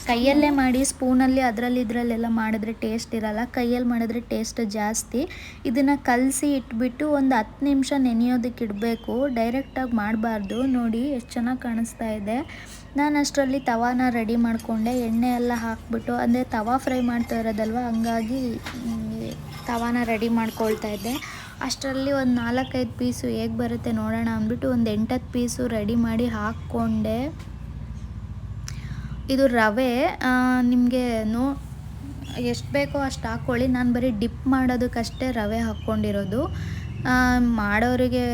ಕೈಯಲ್ಲೇ ಮಾಡಿ, ಸ್ಪೂನಲ್ಲಿ ಅದರಲ್ಲಿ ಇದರಲ್ಲೆಲ್ಲ ಮಾಡಿದ್ರೆ ಟೇಸ್ಟ್ ಇರಲ್ಲ. ಕೈಯಲ್ಲಿ ಮಾಡಿದ್ರೆ ಟೇಸ್ಟ್ ಜಾಸ್ತಿ. ಇದನ್ನು ಕಲಸಿ ಇಟ್ಬಿಟ್ಟು ಒಂದು ಹತ್ತು ನಿಮಿಷ ನೆನೆಯೋದಕ್ಕೆ ಇಡಬೇಕು. ಡೈರೆಕ್ಟಾಗಿ ಮಾಡಬಾರ್ದು. ನೋಡಿ ಎಷ್ಟು ಚೆನ್ನಾಗಿ ಕಾಣಿಸ್ತಾ ಇದೆ. ನಾನು ಅಷ್ಟರಲ್ಲಿ ತವಾನ ರೆಡಿ ಮಾಡಿಕೊಂಡೆ. ಎಣ್ಣೆ ಎಲ್ಲ ಹಾಕ್ಬಿಟ್ಟು, ಅಂದರೆ ತವಾ ಫ್ರೈ ಮಾಡ್ತಾ ಇರೋದಲ್ವ? ಹಂಗಾಗಿ ತವಾನ ರೆಡಿ ಮಾಡ್ಕೊಳ್ತಾ ಇದ್ದೆ. ಅಷ್ಟರಲ್ಲಿ ಒಂದು ನಾಲ್ಕೈದು ಪೀಸು ಹೇಗೆ ಬರುತ್ತೆ ನೋಡೋಣ ಅಂದ್ಬಿಟ್ಟು ಒಂದು ಎಂಟತ್ತು ಪೀಸು ರೆಡಿ ಮಾಡಿ ಹಾಕ್ಕೊಂಡೆ. ಇದು ರವೆ. ನಿಮಗೆ ನೋ, ಎಷ್ಟು ಬೇಕೋ ಅಷ್ಟು ಹಾಕ್ಕೊಳ್ಳಿ ನಾನು ಬರೀ ಡಿಪ್ ಮಾಡೋದಕ್ಕಷ್ಟೇ ರವೆ ಹಾಕ್ಕೊಂಡಿರೋದು. ಮಾಡೋರಿಗೆ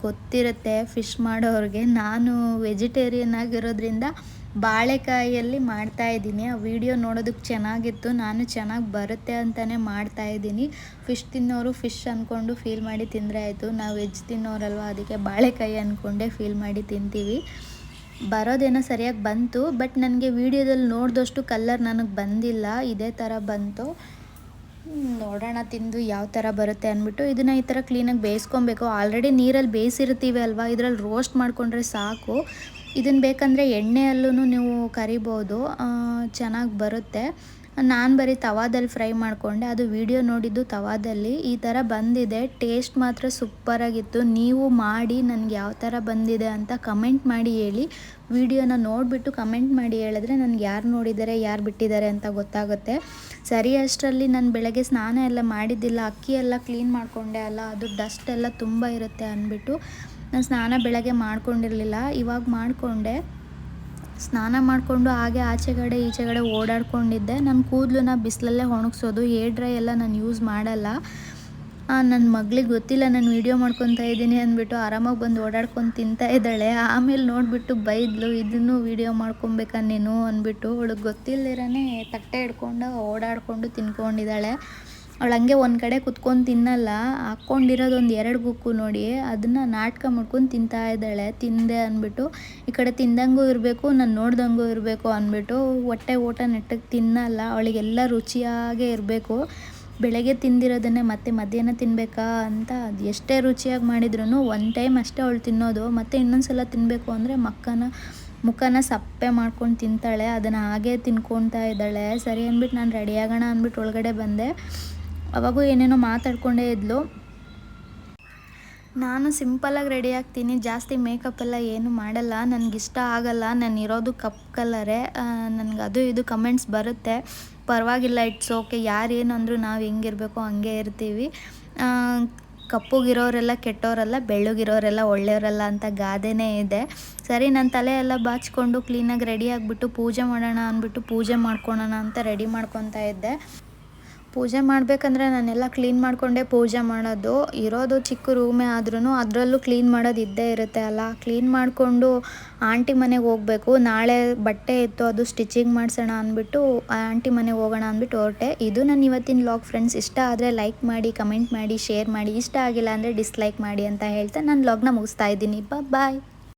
ಗೊತ್ತಿರುತ್ತೆ, ಫಿಶ್ ಮಾಡೋರಿಗೆ. ನಾನು ವೆಜಿಟೇರಿಯನ್ ಆಗಿರೋದ್ರಿಂದ ಬಾಳೆಕಾಯಿಯಲ್ಲಿ ಮಾಡ್ತಾ ಇದ್ದೀನಿ. ಆ ವಿಡಿಯೋ ನೋಡೋದಕ್ಕೆ ಚೆನ್ನಾಗಿತ್ತು. ನಾನು ಚೆನ್ನಾಗಿ ಬರುತ್ತೆ ಅಂತಲೇ ಮಾಡ್ತಾ ಇದ್ದೀನಿ. ಫಿಶ್ ತಿನ್ನೋರು ಫಿಶ್ ಅಂದ್ಕೊಂಡು ಫೀಲ್ ಮಾಡಿ ತಿಂದರೆ ಆಯಿತು. ನಾವು ವೆಜ್ ತಿನ್ನೋರಲ್ವ? ಅದಕ್ಕೆ ಬಾಳೆಕಾಯಿ ಅಂದ್ಕೊಂಡೇ ಫೀಲ್ ಮಾಡಿ ತಿಂತೀವಿ. ಬರೋದೇನೋ ಸರಿಯಾಗಿ ಬಂತು. ಬಟ್ ನನಗೆ ವಿಡಿಯೋದಲ್ಲಿ ನೋಡಿದಷ್ಟು ಕಲರ್ ನನಗೆ ಬಂದಿಲ್ಲ. ಇದೇ ಥರ ಬಂತು. ನೋಡೋಣ ತಿಂದು ಯಾವ ಥರ ಬರುತ್ತೆ ಅಂದ್ಬಿಟ್ಟು ಇದನ್ನು ಈ ಥರ ಕ್ಲೀನಾಗಿ ಬೇಯಿಸ್ಕೊಬೇಕು. ಆಲ್ರೆಡಿ ನೀರಲ್ಲಿ ಬೇಯಿಸಿರ್ತೀವಿ ಅಲ್ವಾ? ಇದರಲ್ಲಿ ರೋಸ್ಟ್ ಮಾಡಿಕೊಂಡ್ರೆ ಸಾಕು. ಇದನ್ನು ಬೇಕಂದರೆ ಎಣ್ಣೆಯಲ್ಲೂ ನೀವು ಕರಿಬೋದು. ಚೆನ್ನಾಗಿ ಬರುತ್ತೆ. ನಾನು ಬರೀ ತವಾದಲ್ಲಿ ಫ್ರೈ ಮಾಡಿಕೊಂಡೆ. ಅದು ವಿಡಿಯೋ ನೋಡಿದ್ದು ತವಾದಲ್ಲಿ. ಈ ಥರ ಬಂದಿದೆ. ಟೇಸ್ಟ್ ಮಾತ್ರ ಸೂಪರಾಗಿತ್ತು. ನೀವು ಮಾಡಿ ನನಗೆ ಯಾವ ಥರ ಬಂದಿದೆ ಅಂತ ಕಮೆಂಟ್ ಮಾಡಿ ಹೇಳಿ. ವಿಡಿಯೋನ ನೋಡಿಬಿಟ್ಟು ಕಮೆಂಟ್ ಮಾಡಿ ಹೇಳಿದ್ರೆ ನನಗೆ ಯಾರು ನೋಡಿದ್ದಾರೆ, ಯಾರು ಬಿಟ್ಟಿದ್ದಾರೆ ಅಂತ ಗೊತ್ತಾಗುತ್ತೆ. ಸರಿ, ಅಷ್ಟರಲ್ಲಿ ನಾನು ಬೆಳಗ್ಗೆ ಸ್ನಾನ ಎಲ್ಲ ಮಾಡಿದ್ದಿಲ್ಲ. ಅಕ್ಕಿ ಎಲ್ಲ ಕ್ಲೀನ್ ಮಾಡಿಕೊಂಡೆ ಅಲ್ಲ. ಅದು ಡಸ್ಟ್ ಎಲ್ಲ ತುಂಬ ಇರುತ್ತೆ ಅಂದ್ಬಿಟ್ಟು. ನಾನು ಸ್ನಾನ ಬೆಳಗ್ಗೆ ಮಾಡ್ಕೊಂಡಿರಲಿಲ್ಲ, ಇವಾಗ ಮಾಡಿಕೊಂಡೆ. ಸ್ನಾನ ಮಾಡಿಕೊಂಡು ಹಾಗೆ ಆಚೆಗಡೆ ಈಚೆಗಡೆ ಓಡಾಡ್ಕೊಂಡಿದ್ದೆ. ನನ್ನ ಕೂದಲನ್ನ ಬಿಸಿಲಲ್ಲೇ ಒಣಗಿಸೋದು ಏರ್ ಡ್ರೈ ಎಲ್ಲ ನಾನು ಯೂಸ್ ಮಾಡಲ್ಲ. ನನ್ನ ಮಗಳಿಗೆ ಗೊತ್ತಿಲ್ಲ, ನಾನು ವೀಡಿಯೋ ಮಾಡ್ಕೊತಾ ಇದ್ದೀನಿ ಅಂದ್ಬಿಟ್ಟು ಆರಾಮಾಗಿ ಬಂದು ಓಡಾಡ್ಕೊಂಡು ತಿಂತಾ ಇದ್ದಾಳೆ. ಆಮೇಲೆ ನೋಡಿಬಿಟ್ಟು ಬೈದ್ಲು, ಇದನ್ನು ವೀಡಿಯೋ ಮಾಡ್ಕೊಬೇಕಾ ನೀನು? ಅಂದ್ಬಿಟ್ಟು. ಅವಳಿಗೆ ಗೊತ್ತಿಲ್ಲದಿರೇ ತಟ್ಟೆ ಹಿಡ್ಕೊಂಡು ಓಡಾಡಿಕೊಂಡು ತಿನ್ಕೊಂಡಿದ್ದಾಳೆ. ಅವಳು ಹಂಗೆ ಒಂದು ಕಡೆ ಕುತ್ಕೊಂಡು ತಿನ್ನಲ್ಲ ಹಾಕ್ಕೊಂಡಿರೋದು ಒಂದು ಎರಡು ಬುಕ್ಕು ನೋಡಿ, ಅದನ್ನು ನಾಟಕ ಮಾಡ್ಕೊಂಡು ತಿಂತಾ ಇದ್ದಾಳೆ. ತಿಂದೆ ಅಂದ್ಬಿಟ್ಟು, ಈ ಕಡೆ ತಿಂದಂಗೂ ಇರಬೇಕು, ನಾನು ನೋಡ್ದಂಗೂ ಇರಬೇಕು ಅಂದ್ಬಿಟ್ಟು ಹೊಟ್ಟೆ ಊಟ ನೆಟ್ಟಗೆ ತಿನ್ನಲ್ಲ. ಅವಳಿಗೆಲ್ಲ ರುಚಿಯಾಗೇ ಇರಬೇಕು. ಬೆಳಗ್ಗೆ ತಿಂದಿರೋದನ್ನೇ ಮತ್ತೆ ಮಧ್ಯಾಹ್ನ ತಿನ್ನಬೇಕಾ ಅಂತ ಅದು ಎಷ್ಟೇ ರುಚಿಯಾಗಿ ಮಾಡಿದ್ರು ಒನ್ ಟೈಮ್ ಅಷ್ಟೇ ಅವಳು ತಿನ್ನೋದು. ಮತ್ತು ಇನ್ನೊಂದು ಸಲ ತಿನ್ನಬೇಕು ಅಂದರೆ ಮಕ್ಕನ, ಮುಖನ ಸಪ್ಪೆ ಮಾಡ್ಕೊಂಡು ತಿಂತಾಳೆ. ಅದನ್ನು ಹಾಗೆ ತಿನ್ಕೊತಾ ಇದ್ದಾಳೆ. ಸರಿ ಅಂದ್ಬಿಟ್ಟು ನಾನು ರೆಡಿ ಆಗೋಣ ಅಂದ್ಬಿಟ್ಟು ಒಳಗಡೆ ಬಂದೆ. ಅವಾಗೂ ಏನೇನೋ ಮಾತಾಡ್ಕೊಂಡೇ ಇದ್ಲು. ನಾನು ಸಿಂಪಲಾಗಿ ರೆಡಿ ಆಗ್ತೀನಿ, ಜಾಸ್ತಿ ಮೇಕಪ್ ಎಲ್ಲ ಏನು ಮಾಡಲ್ಲ, ನನಗಿಷ್ಟ ಆಗಲ್ಲ, ನಾನು ಇರೋದು ಕಪ್ ಕಲರೇ ನನಗೆ ಅದು ಇದು ಕಮೆಂಟ್ಸ್ ಬರುತ್ತೆ. ಪರವಾಗಿಲ್ಲ ಇಟ್ಸ್ ಓಕೆ ಯಾರು ಏನು ಅಂದರೂ ನಾವು ಹೆಂಗಿರಬೇಕು ಹಂಗೆ ಇರ್ತೀವಿ. ಕಪ್ಪುಗಿರೋರೆಲ್ಲ ಕೆಟ್ಟವರಲ್ಲ ಬೆಳ್ಳಗಿರೋರೆಲ್ಲ ಒಳ್ಳೆಯವರಲ್ಲ ಅಂತ ಗಾದೆನೇ ಇದೆ. ಸರಿ ನನ್ನ ತಲೆ ಎಲ್ಲ ಬಾಚ್ಕೊಂಡು ಕ್ಲೀನಾಗಿ ರೆಡಿ ಆಗಿಬಿಟ್ಟು ಪೂಜೆ ಮಾಡೋಣ ಅಂದ್ಬಿಟ್ಟು ಪೂಜೆ ಮಾಡ್ಕೊಳೋಣ ಅಂತ ರೆಡಿ ಮಾಡ್ಕೊತಾ ಇದ್ದೆ. ಪೂಜೆ ಮಾಡಬೇಕಂದ್ರೆ ನಾನೆಲ್ಲ ಕ್ಲೀನ್ ಮಾಡಿಕೊಂಡೇ ಪೂಜೆ ಮಾಡೋದು. ಇರೋದು ಚಿಕ್ಕ ರೂಮೇ ಆದ್ರೂ ಅದರಲ್ಲೂ ಕ್ಲೀನ್ ಮಾಡೋದು ಇದ್ದೇ ಇರುತ್ತೆ ಅಲ್ಲ. ಕ್ಲೀನ್ ಮಾಡಿಕೊಂಡು ಆಂಟಿ ಮನೆಗೆ ಹೋಗಬೇಕು. ನಾಳೆ ಬಟ್ಟೆ ಇತ್ತು ಅದು ಸ್ಟಿಚಿಂಗ್ ಮಾಡಿಸೋಣ ಅಂದ್ಬಿಟ್ಟು ಆಂಟಿ ಮನೆಗೆ ಹೋಗೋಣ ಅಂದ್ಬಿಟ್ಟು ಹೊರಟೆ. ಇದು ನನ್ನ ಇವತ್ತಿನ ಲಾಗ್ ಫ್ರೆಂಡ್ಸ್. ಇಷ್ಟ ಆದರೆ ಲೈಕ್ ಮಾಡಿ, ಕಮೆಂಟ್ ಮಾಡಿ, ಶೇರ್ ಮಾಡಿ. ಇಷ್ಟ ಆಗಿಲ್ಲ ಅಂದರೆ ಡಿಸ್ಲೈಕ್ ಮಾಡಿ ಅಂತ ಹೇಳ್ತಾ ನಾನು ಲಾಗ್ನ ಮುಗಿಸ್ತಾ ಇದ್ದೀನಿ. ಬಾಯ್